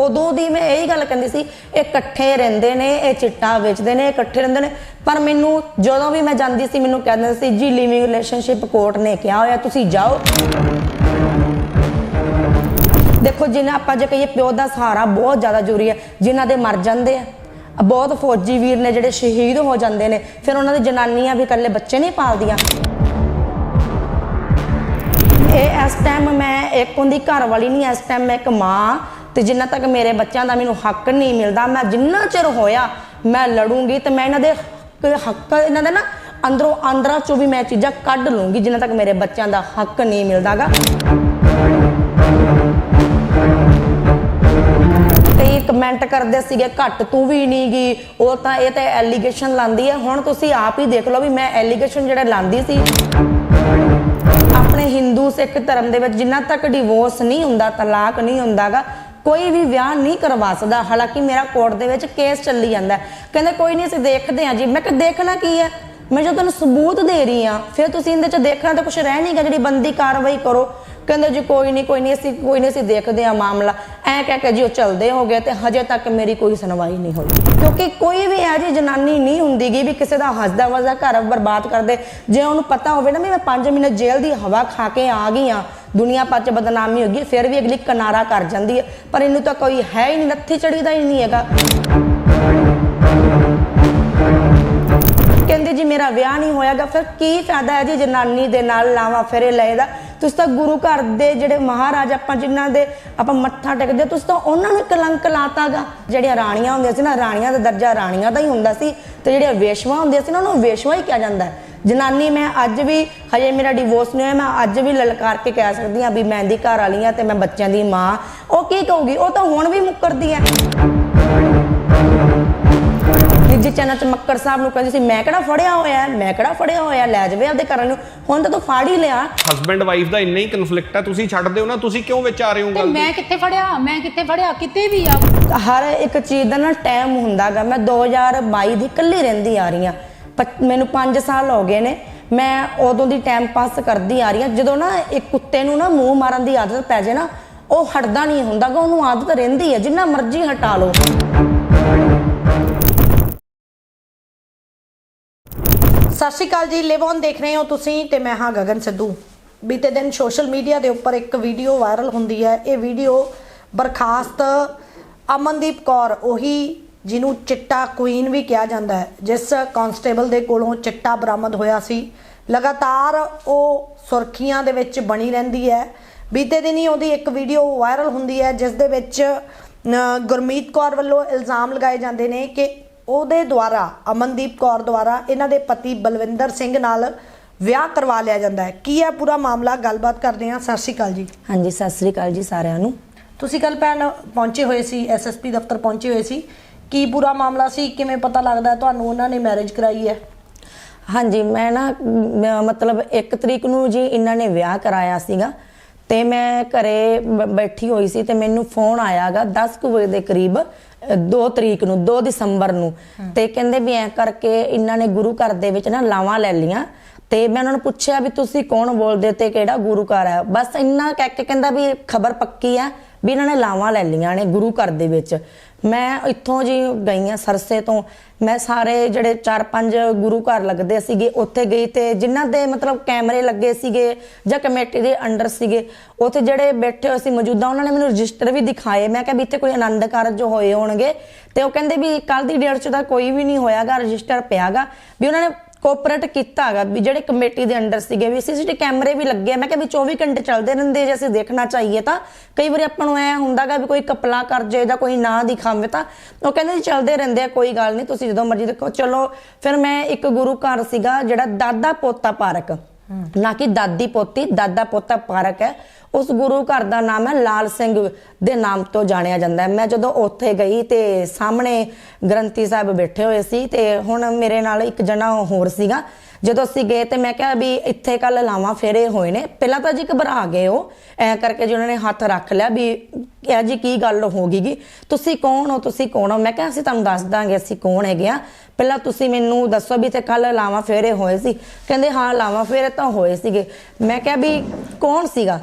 ਉਦੋਂ ਦੀ ਮੈਂ ਇਹੀ ਗੱਲ ਕਹਿੰਦੀ ਸੀ, ਇਹ ਇਕੱਠੇ ਰਹਿੰਦੇ ਨੇ, ਇਹ ਚਿੱਟਾ ਵੇਚਦੇ ਨੇ ਇਕੱਠੇ ਰਹਿੰਦੇ ਨੇ। ਪਰ ਮੈਨੂੰ ਜਦੋਂ ਵੀ ਮੈਂ ਜਾਂਦੀ ਸੀ, ਮੈਨੂੰ ਕਹਿੰਦੇ ਸੀ, ਜੀ ਲਿਵਿੰਗ ਰਿਲੇਸ਼ਨਸ਼ਿਪ ਕੋਰਟ ਨੇ ਕਿਹਾ ਹੋਇਆ, ਤੁਸੀਂ ਜਾਓ। ਦੇਖੋ ਜਿਨ੍ਹਾਂ ਆਪਾਂ ਜੇ ਕਹੀਏ, ਪਿਓ ਦਾ ਸਹਾਰਾ ਬਹੁਤ ਜ਼ਿਆਦਾ ਜ਼ਰੂਰੀ ਹੈ, ਜਿਨ੍ਹਾਂ ਦੇ ਮਰ ਜਾਂਦੇ ਆ। ਬਹੁਤ ਫੌਜੀ ਵੀਰ ਨੇ ਜਿਹੜੇ ਸ਼ਹੀਦ ਹੋ ਜਾਂਦੇ ਨੇ, ਫਿਰ ਉਹਨਾਂ ਦੀ ਜਨਾਨੀਆਂ ਵੀ ਇਕੱਲੇ ਬੱਚੇ ਨਹੀਂ ਪਾਲਦੀਆਂ। ਇਹ ਇਸ ਟਾਈਮ ਮੈਂ ਇੱਕ ਉਹਦੀ ਘਰ ਵਾਲੀ ਨਹੀਂ, ਇਸ ਟਾਈਮ ਮੈਂ ਇੱਕ ਮਾਂ। ਤੇ ਜਿੰਨਾ ਤੱਕ ਮੇਰੇ ਬੱਚਿਆਂ ਦਾ ਮੈਨੂੰ ਹੱਕ ਨਹੀਂ ਮਿਲਦਾ, ਮੈਂ ਜਿੰਨਾ ਚਿਰ ਹੋਇਆ ਮੈਂ ਲੜੂੰਗੀ ਤੇ ਮੈਂ ਇਹਨਾਂ ਦੇ ਹੱਕ- ਇਹਨਾਂ ਦੇ ਨਾ ਅੰਦਰੋਂ ਅੰਦਰਾਂ ਚੋਂ ਵੀ ਮੈਂ ਚੀਜ਼ਾਂ ਕੱਢ ਲੂੰਗੀ ਜਿੰਨਾ ਤੱਕ ਮੇਰੇ ਬੱਚਿਆਂ ਦਾ ਹੱਕ ਨਹੀਂ ਮਿਲਦਾਗਾ। ਕਈ ਕਮੈਂਟ ਕਰਦੇ ਸੀਗੇ, ਘੱਟ ਤੂੰ ਵੀ ਨਹੀਂ ਗਈ ਉਹ ਤਾਂ ਇਹ ਤਾਂ ਐਲੀਗੇਸ਼ਨ ਲਾਂਦੀ ਹੈ। ਹੁਣ ਤੁਸੀਂ ਆਪ ਹੀ ਦੇਖ ਲਓ ਵੀ ਮੈਂ ਐਲੀਗੇਸ਼ਨ ਜਿਹੜਾ ਲਾਂਦੀ ਸੀ। ਆਪਣੇ ਹਿੰਦੂ ਸਿੱਖ ਧਰਮ ਦੇ ਵਿੱਚ ਜਿੰਨਾ ਤੱਕ ਡਿਵੋਰਸ ਨਹੀਂ ਹੁੰਦਾ, ਤਲਾਕ ਨਹੀਂ ਹੁੰਦਾਗਾ ਕੋਈ ਵੀ ਵਿਆਹ ਨਹੀਂ ਕਰਵਾ ਸਕਦਾ। ਹਾਲਾਂਕਿ ਮੇਰਾ ਕੋਰਟ ਦੇ ਵਿੱਚ ਕੇਸ ਚੱਲੀ ਜਾਂਦਾ ਹੈ। ਕਹਿੰਦੇ ਕੋਈ ਨਹੀਂ, ਅਸੀਂ ਦੇਖਦੇ ਹਾਂ ਜੀ। ਮੈਂ ਕਿਹਾ, ਦੇਖਣਾ ਕੀ ਹੈ? ਮੈਂ ਜਦੋਂ ਤੁਹਾਨੂੰ ਸਬੂਤ ਦੇ ਰਹੀ ਹਾਂ, ਫਿਰ ਤੁਸੀਂ ਇਹਦੇ ਚ ਦੇਖਣਾ ਤਾਂ ਕੁਝ ਰਹਿ ਨਹੀਂ ਨਹੀਂਗਾ ਜਿਹੜੀ ਬੰਦੀ ਕਾਰਵਾਈ ਕਰੋ। ਕਹਿੰਦੇ ਜੀ ਕੋਈ ਨਹੀਂ ਕੋਈ ਨਹੀਂ ਅਸੀਂ ਕੋਈ ਨਹੀਂ ਅਸੀਂ ਦੇਖਦੇ ਹਾਂ ਮਾਮਲਾ। ਐ ਕਹਿ ਕੇ ਜੀ ਉਹ ਚਲਦੇ ਹੋ ਗਏ ਤੇ ਹਜੇ ਤੱਕ ਮੇਰੀ ਕੋਈ ਸੁਣਵਾਈ ਨਹੀਂ ਹੋਈ। ਕਿਉਂਕਿ ਕੋਈ ਵੀ ਇਹ ਜੀ ਜਨਾਨੀ ਨਹੀਂ ਹੁੰਦੀਗੀ ਵੀ ਕਿਸੇ ਦਾ ਹੱਸਦਾ ਵਸਦਾ ਘਰ ਬਰਬਾਦ ਕਰਦੇ। ਜੇ ਉਹਨੂੰ ਪਤਾ ਹੋਵੇ ਨਾ ਵੀ ਮੈਂ 5 ਮਹੀਨੇ ਜੇਲ੍ਹ ਦੀ ਹਵਾ ਖਾ ਕੇ ਆ ਗਈ ਆ ਦੁਨੀਆ ਭਰ ਚ ਬਦਨਾਮੀ ਹੋ ਗਈ, ਫਿਰ ਵੀ ਅਗਲੀ ਕਿਨਾਰਾ ਕਰ ਜਾਂਦੀ ਹੈ। ਪਰ ਇਹਨੂੰ ਤਾਂ ਕੋਈ ਹੈ ਹੀ ਨਹੀਂ, ਨੱਥੀ ਚੜੀਦਾ ਹੀ ਨਹੀਂ ਹੈਗਾ। ਕਹਿੰਦੇ ਜੀ ਮੇਰਾ ਵਿਆਹ ਨਹੀਂ ਹੋਇਆਗਾ, ਫਿਰ ਕੀ ਫਾਇਦਾ ਹੈ ਜੀ ਜਨਾਨੀ ਦੇ ਨਾਲ ਲਾਵਾ, ਫੇਰੇ ਲਏਦਾ ਤੁਸੀਂ ਤਾਂ ਗੁਰੂ ਘਰ ਦੇ ਜਿਹੜੇ ਮਹਾਰਾਜ ਆਪਾਂ ਜਿਨ੍ਹਾਂ ਦੇ ਆਪਾਂ ਮੱਥਾ ਟੇਕਦੇ ਤੁਸੀਂ ਤਾਂ ਉਹਨਾਂ ਨੂੰ ਕਲੰਕ ਲਾਤਾਗਾ। ਜਿਹੜੀਆਂ ਰਾਣੀਆਂ ਹੁੰਦੀਆਂ ਸੀ ਨਾ, ਰਾਣੀਆਂ ਦਾ ਦਰਜਾ ਰਾਣੀਆਂ ਦਾ ਹੀ ਹੁੰਦਾ ਸੀ ਤੇ ਜਿਹੜੀਆਂ ਵੇਸ਼ਵਾ ਹੁੰਦੀਆਂ ਸੀ ਨਾ, ਉਹਨਾਂ ਨੂੰ ਵੇਸ਼ਵਾ ਹੀ ਕਿਹਾ ਜਾਂਦਾ ਹੈ। ਜਨਾਨੀ ਮੈਂ ਅੱਜ ਵੀ, ਹਜੇ ਮੇਰਾ ਡਿਵੋਰਸ ਨਹੀਂ ਹੋਇਆ, ਮੈਂ ਅੱਜ ਵੀ ਲਲਕਾਰ ਕੇ ਕਹਿ ਸਕਦੀ ਹਾਂ ਵੀ ਮੈਂ ਦੀ ਘਰ ਵਾਲੀ ਹਾਂ ਤੇ ਮੈਂ ਬੱਚਿਆਂ ਦੀ ਮਾਂ। ਉਹ ਕੀ ਕਹੂਗੀ? ਉਹ ਤਾਂ ਹੁਣ ਵੀ ਮੁੱਕਰਦੀ ਹੈ। ਨਿੱਜੀ ਚੈਨਲ ਚ ਮੱਕੜ ਸਾਹਿਬ ਨੂੰ ਕਹਿੰਦੀ ਸੀ ਮੈਂ ਕਿਹੜਾ ਫੜਿਆ ਹੋਇਆ? ਮੈਂ ਕਿਹੜਾ ਫੜਿਆ ਹੋਇਆ ਲੈ ਜਾਵੇ ਆਪਦੇ ਘਰਾਂ ਨੂੰ। ਹੁਣ ਤਾਂ ਤੂੰ ਫੜ ਹੀ ਲਿਆ। ਹਸਬੈਂਡ ਵਾਈਫ ਦਾ ਇੰਨਾ ਹੀ ਕਨਫਲਿਕਟ ਹੈ ਤੁਸੀਂ ਛੱਡ ਦਿਓ ਨਾ ਤੁਸੀਂ ਕਿਉਂ ਵਿੱਚ ਆ ਰਹੇ ਹੋ ਤੇ ਗੱਲ ਤੇ? ਮੈਂ ਕਿੱਥੇ ਫੜਿਆ? ਮੈਂ ਕਿੱਥੇ ਫੜਿਆ? ਕਿਤੇ ਵੀ ਆ। ਹਰ ਇੱਕ ਚੀਜ਼ ਦਾ ਨਾ ਟਾਈਮ ਹੁੰਦਾਗਾ। ਮੈਂ 2022 ਦੀ ਇਕੱਲੀ ਰਹਿੰਦੀ ਆ ਰਹੀ ਪੱਚ- ਮੈਨੂੰ 5 ਸਾਲ ਹੋ ਗਏ ਨੇ। ਮੈਂ ਉਦੋਂ ਦੀ ਟਾਈਮ ਪਾਸ ਕਰਦੀ ਆ ਰਹੀ ਹਾਂ। ਜਦੋਂ ਨਾ ਇੱਕ ਕੁੱਤੇ ਨੂੰ ਨਾ ਮੂੰਹ ਮਾਰਨ ਦੀ ਆਦਤ ਪੈ ਜੇ ਨਾ ਉਹ ਹਟਦਾ ਨਹੀਂ ਹੁੰਦਾਗਾ। ਉਹਨੂੰ ਆਦਤ ਰਹਿੰਦੀ ਹੈ ਜਿੰਨਾ ਮਰਜ਼ੀ ਹਟਾ ਲਓ। ਸਤਿ ਸ਼੍ਰੀ ਅਕਾਲ ਜੀ ਲਿਵ ਔਨ ਦੇਖ ਰਹੇ ਹੋ ਤੁਸੀਂ ਤੇ ਮੈਂ ਹਾਂ ਗਗਨ ਸਿੱਧੂ। ਬੀਤੇ ਦਿਨ ਸੋਸ਼ਲ ਮੀਡੀਆ ਦੇ ਉੱਪਰ ਇੱਕ ਵੀਡੀਓ ਵਾਇਰਲ ਹੁੰਦੀ ਹੈ। ਇਹ ਵੀਡੀਓ ਬਰਖਾਸਤ ਅਮਨਦੀਪ ਕੌਰ, ਉਹੀ ਜਿਹਨੂੰ ਚਿੱਟਾ ਕੁਈਨ ਵੀ ਕਿਹਾ ਜਾਂਦਾ ਹੈ, ਜਿਸ ਕਾਂਸਟੇਬਲ ਦੇ ਕੋਲੋਂ ਚਿੱਟਾ ਬਰਾਮਦ ਹੋਇਆ ਸੀ। ਲਗਾਤਾਰ ਉਹ ਸੁਰਖੀਆਂ ਦੇ ਵਿੱਚ ਬਣੀ ਰਹਿੰਦੀ ਹੈ। ਬੀਤੇ ਦਿਨ ਹੀ ਉਹਦੀ ਇੱਕ ਵੀਡੀਓ ਵਾਇਰਲ ਹੁੰਦੀ ਹੈ, ਜਿਸ ਦੇ ਵਿੱਚ ਗੁਰਮੀਤ ਕੌਰ ਵੱਲੋਂ ਇਲਜ਼ਾਮ ਲਗਾਏ ਜਾਂਦੇ ਨੇ ਕਿ ਉਹਦੇ ਦੁਆਰਾ ਅਮਨਦੀਪ ਕੌਰ ਦੁਆਰਾ ਇਹਨਾਂ ਦੇ ਪਤੀ ਬਲਵਿੰਦਰ ਸਿੰਘ ਨਾਲ ਵਿਆਹ ਕਰਵਾ ਲਿਆ ਜਾਂਦਾ ਹੈ। ਕੀ ਹੈ ਪੂਰਾ ਮਾਮਲਾ ਗੱਲਬਾਤ ਕਰਦੇ ਹਾਂ। ਸਤਿ ਸ਼੍ਰੀ ਅਕਾਲ ਜੀ। ਹਾਂਜੀ ਸਤਿ ਸ੍ਰੀ ਅਕਾਲ ਜੀ ਸਾਰਿਆਂ ਨੂੰ। ਤੁਸੀਂ ਕੱਲ ਭੈਣ ਪਹੁੰਚੇ ਹੋਏ ਸੀ ਐਸਐਸਪੀ ਦਫ਼ਤਰ ਪਹੁੰਚੇ ਹੋਏ ਸੀ। ਕੀ ਪੂਰਾ ਮਾਮਲਾ ਸੀ? ਕਿਵੇਂ ਪਤਾ ਲੱਗਦਾ ਤੁਹਾਨੂੰ ਉਹਨਾਂ ਨੇ ਮੈਰਿਜ ਕਰਾਈ ਹੈ? ਹਾਂਜੀ ਮੈਂ ਨਾ ਮਤਲਬ 1 ਤਰੀਕ ਨੂੰ ਜੀ ਇਹਨਾਂ ਨੇ ਵਿਆਹ ਕਰਾਇਆ ਸੀਗਾ। ਤੇ ਮੈਂ ਘਰੇ ਬੈਠੀ ਹੋਈ ਸੀ ਤੇ ਮੈਨੂੰ ਫੋਨ ਆਇਆਗਾ 10 ਕੁ ਵਜੇ ਦੇ ਕਰੀਬ। 2 ਤਰੀਕ ਨੂੰ 2 ਦਸੰਬਰ ਨੂੰ। ਤੇ ਕਹਿੰਦੇ ਵੀ ਐ ਕਰਕੇ ਇਹਨਾਂ ਨੇ ਗੁਰੂ ਘਰ ਦੇ ਵਿੱਚ ਨਾ ਲਾਵਾਂ ਲੈ ਲੀਆਂ ਤੇ ਮੈਂ ਉਹਨਾਂ ਨੂੰ ਪੁੱਛਿਆ ਵੀ ਤੁਸੀਂ ਕੌਣ ਬੋਲਦੇ ਤੇ ਕਿਹੜਾ ਗੁਰੂ ਘਰ ਹੈ ਬਸ ਇੰਨਾ ਕਹਿ ਕੇ ਕਹਿੰਦਾ ਵੀ ਖਬਰ ਪੱਕੀ ਆ। ਵੀ ਇਹਨਾਂ ਨੇ ਲਾਵਾਂ ਲੈ ਲੀਆਂ ਨੇ ਗੁਰੂ ਘਰ ਦੇ ਵਿੱਚ। ਮੈਂ ਇੱਥੋਂ ਜੀ ਗਈ ਆ ਸਰਸੇ ਤੋਂ। ਮੈਂ ਸਾਰੇ ਜਿਹੜੇ 4-5 ਗੁਰੂ ਘਰ ਲੱਗਦੇ ਸੀਗੇ, ਉੱਥੇ ਗਈ ਤੇ ਜਿਨ੍ਹਾਂ ਦੇ ਮਤਲਬ ਕੈਮਰੇ ਲੱਗੇ ਸੀਗੇ ਜਾਂ ਕਮੇਟੀ ਦੇ ਅੰਡਰ ਸੀਗੇ, ਉੱਥੇ ਜਿਹੜੇ ਬੈਠੇ ਹੋਏ ਸੀ ਮੌਜੂਦਾ, ਉਹਨਾਂ ਨੇ ਮੈਨੂੰ ਰਜਿਸਟਰ ਵੀ ਦਿਖਾਏ। ਮੈਂ ਕਿਹਾ ਵੀ ਇੱਥੇ ਕੋਈ ਆਨੰਦ ਕਾਰਜ ਹੋਏ ਹੋਣਗੇ। ਤੇ ਉਹ ਕਹਿੰਦੇ ਵੀ ਕੱਲ ਦੀ ਡੇਟ 'ਚ ਤਾਂ ਕੋਈ ਵੀ ਨਹੀਂ ਹੋਇਆਗਾ, ਰਜਿਸਟਰ ਪਿਆਗਾ। ਵੀ ਉਹਨਾਂ ਨੇ ਕੋਆਪਰੇਟ ਕੀਤਾ ਹੈਗਾ ਵੀ ਜਿਹੜੇ ਕਮੇਟੀ ਦੇ ਅੰਡਰ ਸੀਗੇ, ਵੀ ਸੀਸੀਟੀ ਕੈਮਰੇ ਵੀ ਲੱਗੇ ਮੈਂ ਕਿਹਾ ਵੀ 24 ਘੰਟੇ ਚੱਲਦੇ ਰਹਿੰਦੇ ਜੇ ਅਸੀਂ ਦੇਖਣਾ ਚਾਹੀਏ ਤਾਂ। ਕਈ ਵਾਰੀ ਆਪਾਂ ਨੂੰ ਐ ਹੁੰਦਾਗਾ ਵੀ ਕੋਈ ਕਪਲਾ ਕਰ ਜਾਏ ਜਾਂ ਕੋਈ ਨਾ ਦਿਖਾਵੇ ਤਾਂ। ਉਹ ਕਹਿੰਦੇ ਜੀ ਚੱਲਦੇ ਰਹਿੰਦੇ ਆ, ਕੋਈ ਗੱਲ ਨਹੀਂ, ਤੁਸੀਂ ਜਦੋਂ ਮਰਜ਼ੀ ਦੇਖੋ। ਚਲੋ, ਫਿਰ ਮੈਂ ਇੱਕ ਗੁਰੂ ਘਰ ਸੀਗਾ ਜਿਹੜਾ ਦਾਦਾ ਪੋਤਾ ਪਾਰਕ। ਨਾ ਕਿ ਦਾਦੀ ਪੋਤੀ, ਦਾਦਾ ਪੋਤਾ ਪਾਰਕ ਹੈ। ਉਸ ਗੁਰੂ ਘਰ ਦਾ ਨਾਮ ਹੈ ਲਾਲ ਸਿੰਘ ਦੇ ਨਾਮ ਤੋਂ ਜਾਣਿਆ ਜਾਂਦਾ ਹੈ। ਮੈਂ ਜਦੋਂ ਉੱਥੇ ਗਈ ਤੇ ਸਾਹਮਣੇ ਗ੍ਰੰਥੀ ਸਾਹਿਬ ਬੈਠੇ ਹੋਏ ਸੀ ਤੇ ਹੁਣ ਮੇਰੇ ਨਾਲ ਇੱਕ ਜਣਾ ਹੋਰ ਸੀਗਾ। ਜਦੋਂ ਅਸੀਂ ਗਏ ਤੇ ਮੈਂ ਕਿਹਾ ਵੀ ਇੱਥੇ ਕੱਲ ਲਾਵਾਂ ਫੇਰੇ ਹੋਏ ਨੇ। ਪਹਿਲਾਂ ਤਾਂ ਜੀ ਘਬਰਾ ਗਏ ਉਹ ਐ ਕਰਕੇ ਜੀ ਉਹਨਾਂ ਨੇ ਹੱਥ ਰੱਖ ਲਿਆ ਵੀ ਇਹ ਜੀ ਕੀ ਗੱਲ ਹੋ ਗਈਗੀ ਤੁਸੀਂ ਕੌਣ ਹੋ? ਤੁਸੀਂ ਕੌਣ ਹੋ? ਮੈਂ ਕਿਹਾ ਅਸੀਂ ਤੁਹਾਨੂੰ ਦੱਸ ਦਾਂਗੇ ਅਸੀਂ ਕੌਣ ਹੈਗੇ ਆ। ਪਹਿਲਾਂ ਤੁਸੀਂ ਮੈਨੂੰ ਦੱਸੋ ਵੀ ਤੇ ਕੱਲ ਲਾਵਾਂ ਫੇਰੇ ਹੋਏ ਸੀ। ਕਹਿੰਦੇ ਹਾਂ ਲਾਵਾਂ ਫੇਰੇ ਤਾਂ ਹੋਏ ਸੀਗੇ। ਮੈਂ ਕਿਹਾ ਵੀ ਕੌਣ ਸੀਗਾ?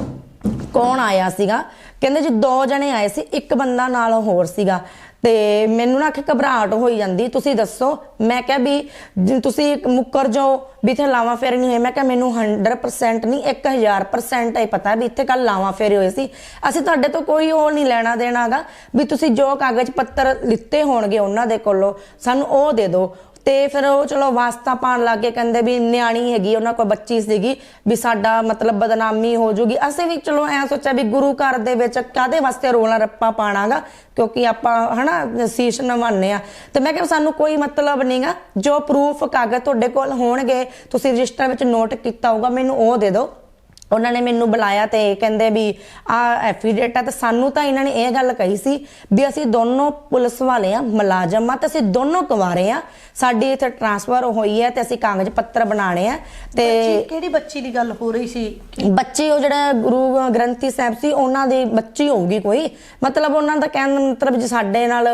ਕੌਣ ਆਇਆ ਸੀਗਾ? ਕਹਿੰਦੇ ਜੀ ਦੋ ਜਣੇ ਆਏ ਸੀ। ਇੱਕ ਬੰਦਾ ਨਾਲ ਹੋਰ ਸੀਗਾ। ਤੇ ਮੈਨੂੰ ਨਾ ਕਿ ਘਬਰਾਹਟ ਹੋਈ ਜਾਂਦੀ, ਤੁਸੀਂ ਦੱਸੋ। ਮੈਂ ਕਿਹਾ ਵੀ ਜੇ ਤੁਸੀਂ ਮੁੱਕਰ ਜਾਓ, ਵੀ ਇੱਥੇ ਲਾਵਾਂ ਫੇਰੇ ਨਹੀਂ ਹੋਏ ਮੈਂ ਕਿਹਾ ਮੈਨੂੰ 100% ਨਹੀਂ 1000% ਇਹ ਪਤਾ ਵੀ ਇੱਥੇ ਕੱਲ ਲਾਵਾਂ ਫੇਰੇ ਹੋਏ ਸੀ। ਅਸੀਂ ਤੁਹਾਡੇ ਤੋਂ ਕੋਈ ਉਹ ਨਹੀਂ ਲੈਣਾ ਦੇਣਾਗਾ, ਵੀ ਤੁਸੀਂ ਜੋ ਕਾਗਜ਼ ਪੱਤਰ ਲਿੱਤੇ ਹੋਣਗੇ ਉਹਨਾਂ ਦੇ ਕੋਲੋਂ, ਸਾਨੂੰ ਉਹ ਦੇ ਦਿਓ। ਤੇ ਫਿਰ ਉਹ ਚਲੋ ਵਾਸਤਾ ਪਾਣ ਲੱਗੇ ਕਹਿੰਦੇ ਵੀ ਨਿਆਣੀ ਹੈਗੀ, ਉਹਨਾਂ ਕੋਲ ਬੱਚੀ ਸੀਗੀ, ਵੀ ਸਾਡਾ ਮਤਲਬ ਬਦਨਾਮੀ ਹੋ ਜੂਗੀ। ਅਸੀਂ ਵੀ ਚਲੋ ਐ ਸੋਚਿਆ ਵੀ ਗੁਰੂ ਘਰ ਦੇ ਵਿੱਚ ਕਾਦੇ ਵਾਸਤੇ ਰੋਲਾ ਰੱਪਾ ਪਾਣਾਗਾ, ਕਿਉਂਕਿ ਆਪਾਂ ਹਨਾ ਸੀਸ਼ ਨਵਾਉਂਦੇ ਆ ਤੇ ਮੈਂ ਕਿਹਾ ਸਾਨੂੰ ਕੋਈ ਮਤਲਬ ਨਹੀਂਗਾ ਜੋ ਪ੍ਰੂਫ ਕਾਗਜ਼ ਤੁਹਾਡੇ ਕੋਲ ਹੋਣਗੇ, ਤੁਸੀਂ ਰਜਿਸਟਰ ਵਿੱਚ ਨੋਟ ਕੀਤਾ ਹੋਊਗਾ, ਮੈਨੂੰ ਉਹ ਦੇ ਦਿਓ। ਉਹਨਾਂ ਨੇ ਮੈਨੂੰ ਬੁਲਾਇਆ ਤੇ ਕਹਿੰਦੇ ਵੀ ਆ ਐਫੀਡੇਟ ਆ ਤੇ ਸਾਨੂੰ ਤਾਂ ਇਹਨਾਂ ਨੇ ਇਹ ਗੱਲ ਕਹੀ ਸੀ ਵੀ ਅਸੀਂ ਦੋਨੋਂ ਪੁਲਿਸ ਵਾਲੇ ਆ ਮੁਲਾਜ਼ਮ ਆ ਤੇ ਅਸੀਂ ਦੋਨੋਂ ਕੁਵਾਰੇ ਆ। ਸਾਡੀ ਇੱਥੇ ਟਰਾਂਸਫਰ ਹੋਈ ਹੈ ਤੇ ਅਸੀਂ ਕਾਗਜ਼ ਪੱਤਰ ਬਣਾਣੇ ਆ ਤੇ ਬੱਚੀ ਕਿਹੜੀ ਬੱਚੀ ਦੀ ਗੱਲ ਹੋ ਰਹੀ ਸੀ? ਬੱਚੇ ਉਹ ਜਿਹੜਾ ਗੁਰੂ ਗ੍ਰੰਥੀ ਸਾਹਿਬ ਸੀ ਉਹਨਾਂ ਦੀ ਬੱਚੀ ਹੋਊਗੀ ਕੋਈ। ਮਤਲਬ ਉਹਨਾਂ ਦਾ ਕਹਿਣ ਦਾ ਮਤਲਬ ਜੇ ਸਾਡੇ ਨਾਲ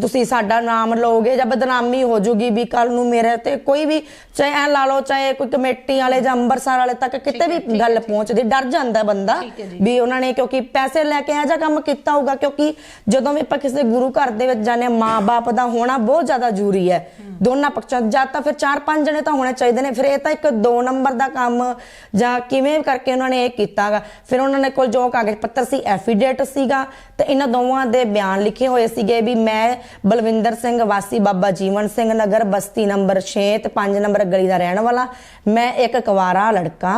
ਤੁਸੀਂ ਸਾਡਾ ਨਾਮ ਲਓਗੇ ਜਾਂ ਬਦਨਾਮੀ ਹੋ ਜੂਗੀ ਵੀ ਕੱਲ ਨੂੰ ਮੇਰੇ ਤੇ ਕੋਈ ਵੀ ਚਾਹੇ ਐ ਲਾ ਲਓ ਚਾਹੇ ਕੋਈ ਕਮੇਟੀ ਵਾਲੇ ਜਾਂ ਅੰਮ੍ਰਿਤਸਰ ਵਾਲੇ ਤੱਕ ਕਿਤੇ ਵੀ ਗੱਲ ਪਹੁੰਚਦੀ ਡਰ ਜਾਂਦਾ ਬੰਦਾ ਵੀ ਉਹਨਾਂ ਨੇ ਕਿਉਂਕਿ ਪੈਸੇ ਲੈ ਕੇ ਇਹ ਜਿਹਾ ਕੰਮ ਕੀਤਾ ਹੋਊਗਾ ਕਿਉਂਕਿ ਜਦੋਂ ਵੀ ਆਪਾਂ ਕਿਸੇ ਗੁਰੂ ਘਰ ਦੇ ਵਿੱਚ ਜਾਂਦੇ ਹਾਂ ਮਾਂ-ਬਾਪ ਦਾ ਹੋਣਾ ਬਹੁਤ ਜ਼ਿਆਦਾ ਜ਼ਰੂਰੀ ਹੈ। ਦੋਨਾਂ ਪੱਖਾਂ ਜਾਂ ਤਾਂ ਫਿਰ ਚਾਰ ਪੰਜ ਜਣੇ ਤਾਂ ਹੋਣੇ ਚਾਹੀਦੇ ਨੇ ਫਿਰ ਇਹ ਤਾਂ ਇੱਕ ਦੋ ਨੰਬਰ ਦਾ ਕੰਮ ਜਾਂ ਕਿਵੇਂ ਕਰਕੇ ਉਹਨਾਂ ਨੇ ਇਹ ਕੀਤਾਗਾ। ਫਿਰ ਉਹਨਾਂ ਨੇ ਕੋਲ ਜੋ ਕਾਗਜ਼ ਪੱਤਰ ਸੀ ਐਫੀਡੇਟ ਸੀਗਾ ਤੇ ਇਹਨਾਂ ਦੋਵਾਂ ਦੇ ਬਿਆਨ ਲਿਖੇ ਹੋਏ ਸੀਗੇ ਵੀ ਮੈਂ ਬਲਵਿੰਦਰ ਸਿੰਘ ਵਾਸੀ ਬਾਬਾ ਜੀਵਨ ਸਿੰਘ ਨਗਰ ਬਸਤੀ ਨੰਬਰ 6 ਤੇ 5 ਨੰਬਰ ਗਲੀ ਦਾ ਰਹਿਣ ਵਾਲਾ। ਮੈਂ ਇੱਕ ਕੁਵਾਰਾ ਲੜਕਾ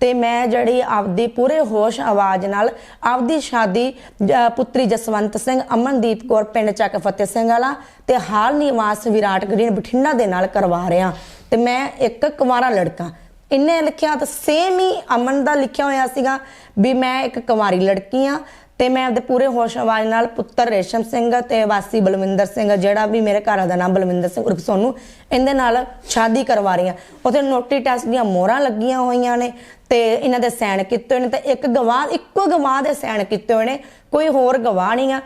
ਤੇ ਮੈਂ ਜਿਹੜੀ ਆਪਦੀ ਪੂਰੇ ਹੋਸ਼ ਆਵਾਜ਼ ਨਾਲ ਆਪਦੀ ਸ਼ਾਦੀ ਪੁੱਤਰੀ ਜਸਵੰਤ ਸਿੰਘ, ਅਮਨਦੀਪ ਕੌਰ, ਪਿੰਡ ਚੱਕ ਫਤਿਹ ਸਿੰਘ ਵਾਲਾ ਤੇ ਹਾਲ ਨਿਵਾਸ ਵਿਰਾਟ ਗ੍ਰੀਨ ਬਠਿੰਡਾ ਦੇ ਨਾਲ ਕਰਵਾ ਰਿਹਾ। ਤੇ ਮੈਂ ਇੱਕ ਕੁਵਾਰਾ ਲੜਕਾ। ਇਹਨੇ ਲਿਖਿਆ ਤਾਂ ਸੇਮ ਹੀ ਅਮਨ ਦਾ ਲਿਖਿਆ ਹੋਇਆ ਸੀਗਾ ਵੀ ਮੈਂ ਇੱਕ ਕੁਵਾਰੀ ਲੜਕੀ ਆ। ਤੇ ਮੈਂ ਆਪਦੇ ਪੂਰੇ ਹੋਸ਼ ਆਵਾਜ਼ ਨਾਲ ਪੁੱਤਰ ਰੇਸ਼ਮ ਸਿੰਘ ਤੇ ਵਾਸੀ ਬਲਵਿੰਦਰ ਸਿੰਘ, ਜਿਹੜਾ ਵੀ ਮੇਰੇ ਘਰ ਦਾ ਨਾਮ ਬਲਵਿੰਦਰ ਸਿੰਘ ਉਰਫ ਸੋਨੂੰ, ਇਹਦੇ ਨਾਲ ਸ਼ਾਦੀ ਕਰਵਾ ਰਹੀ ਆ ਉਥੇ ਨੋਟਰੀ ਟੈਸਟ ਦੀਆਂ ਮੋਹਰਾਂ ਲੱਗੀਆਂ ਹੋਈਆਂ ਨੇ ਤੇ ਇਹਨਾਂ ਦੇ ਸਾਈਨ ਕੀਤੇ ਹੋਏ ਨੇ ਤੇ ਇੱਕ ਗਵਾਹ, ਇੱਕੋ ਗਵਾਹ ਦੇ ਸਾਈਨ ਕੀਤੇ ਹੋਏ ਨੇ। ਕੋਈ ਹੋਰ ਗਵਾਹ ਨਹੀਂ ਆ।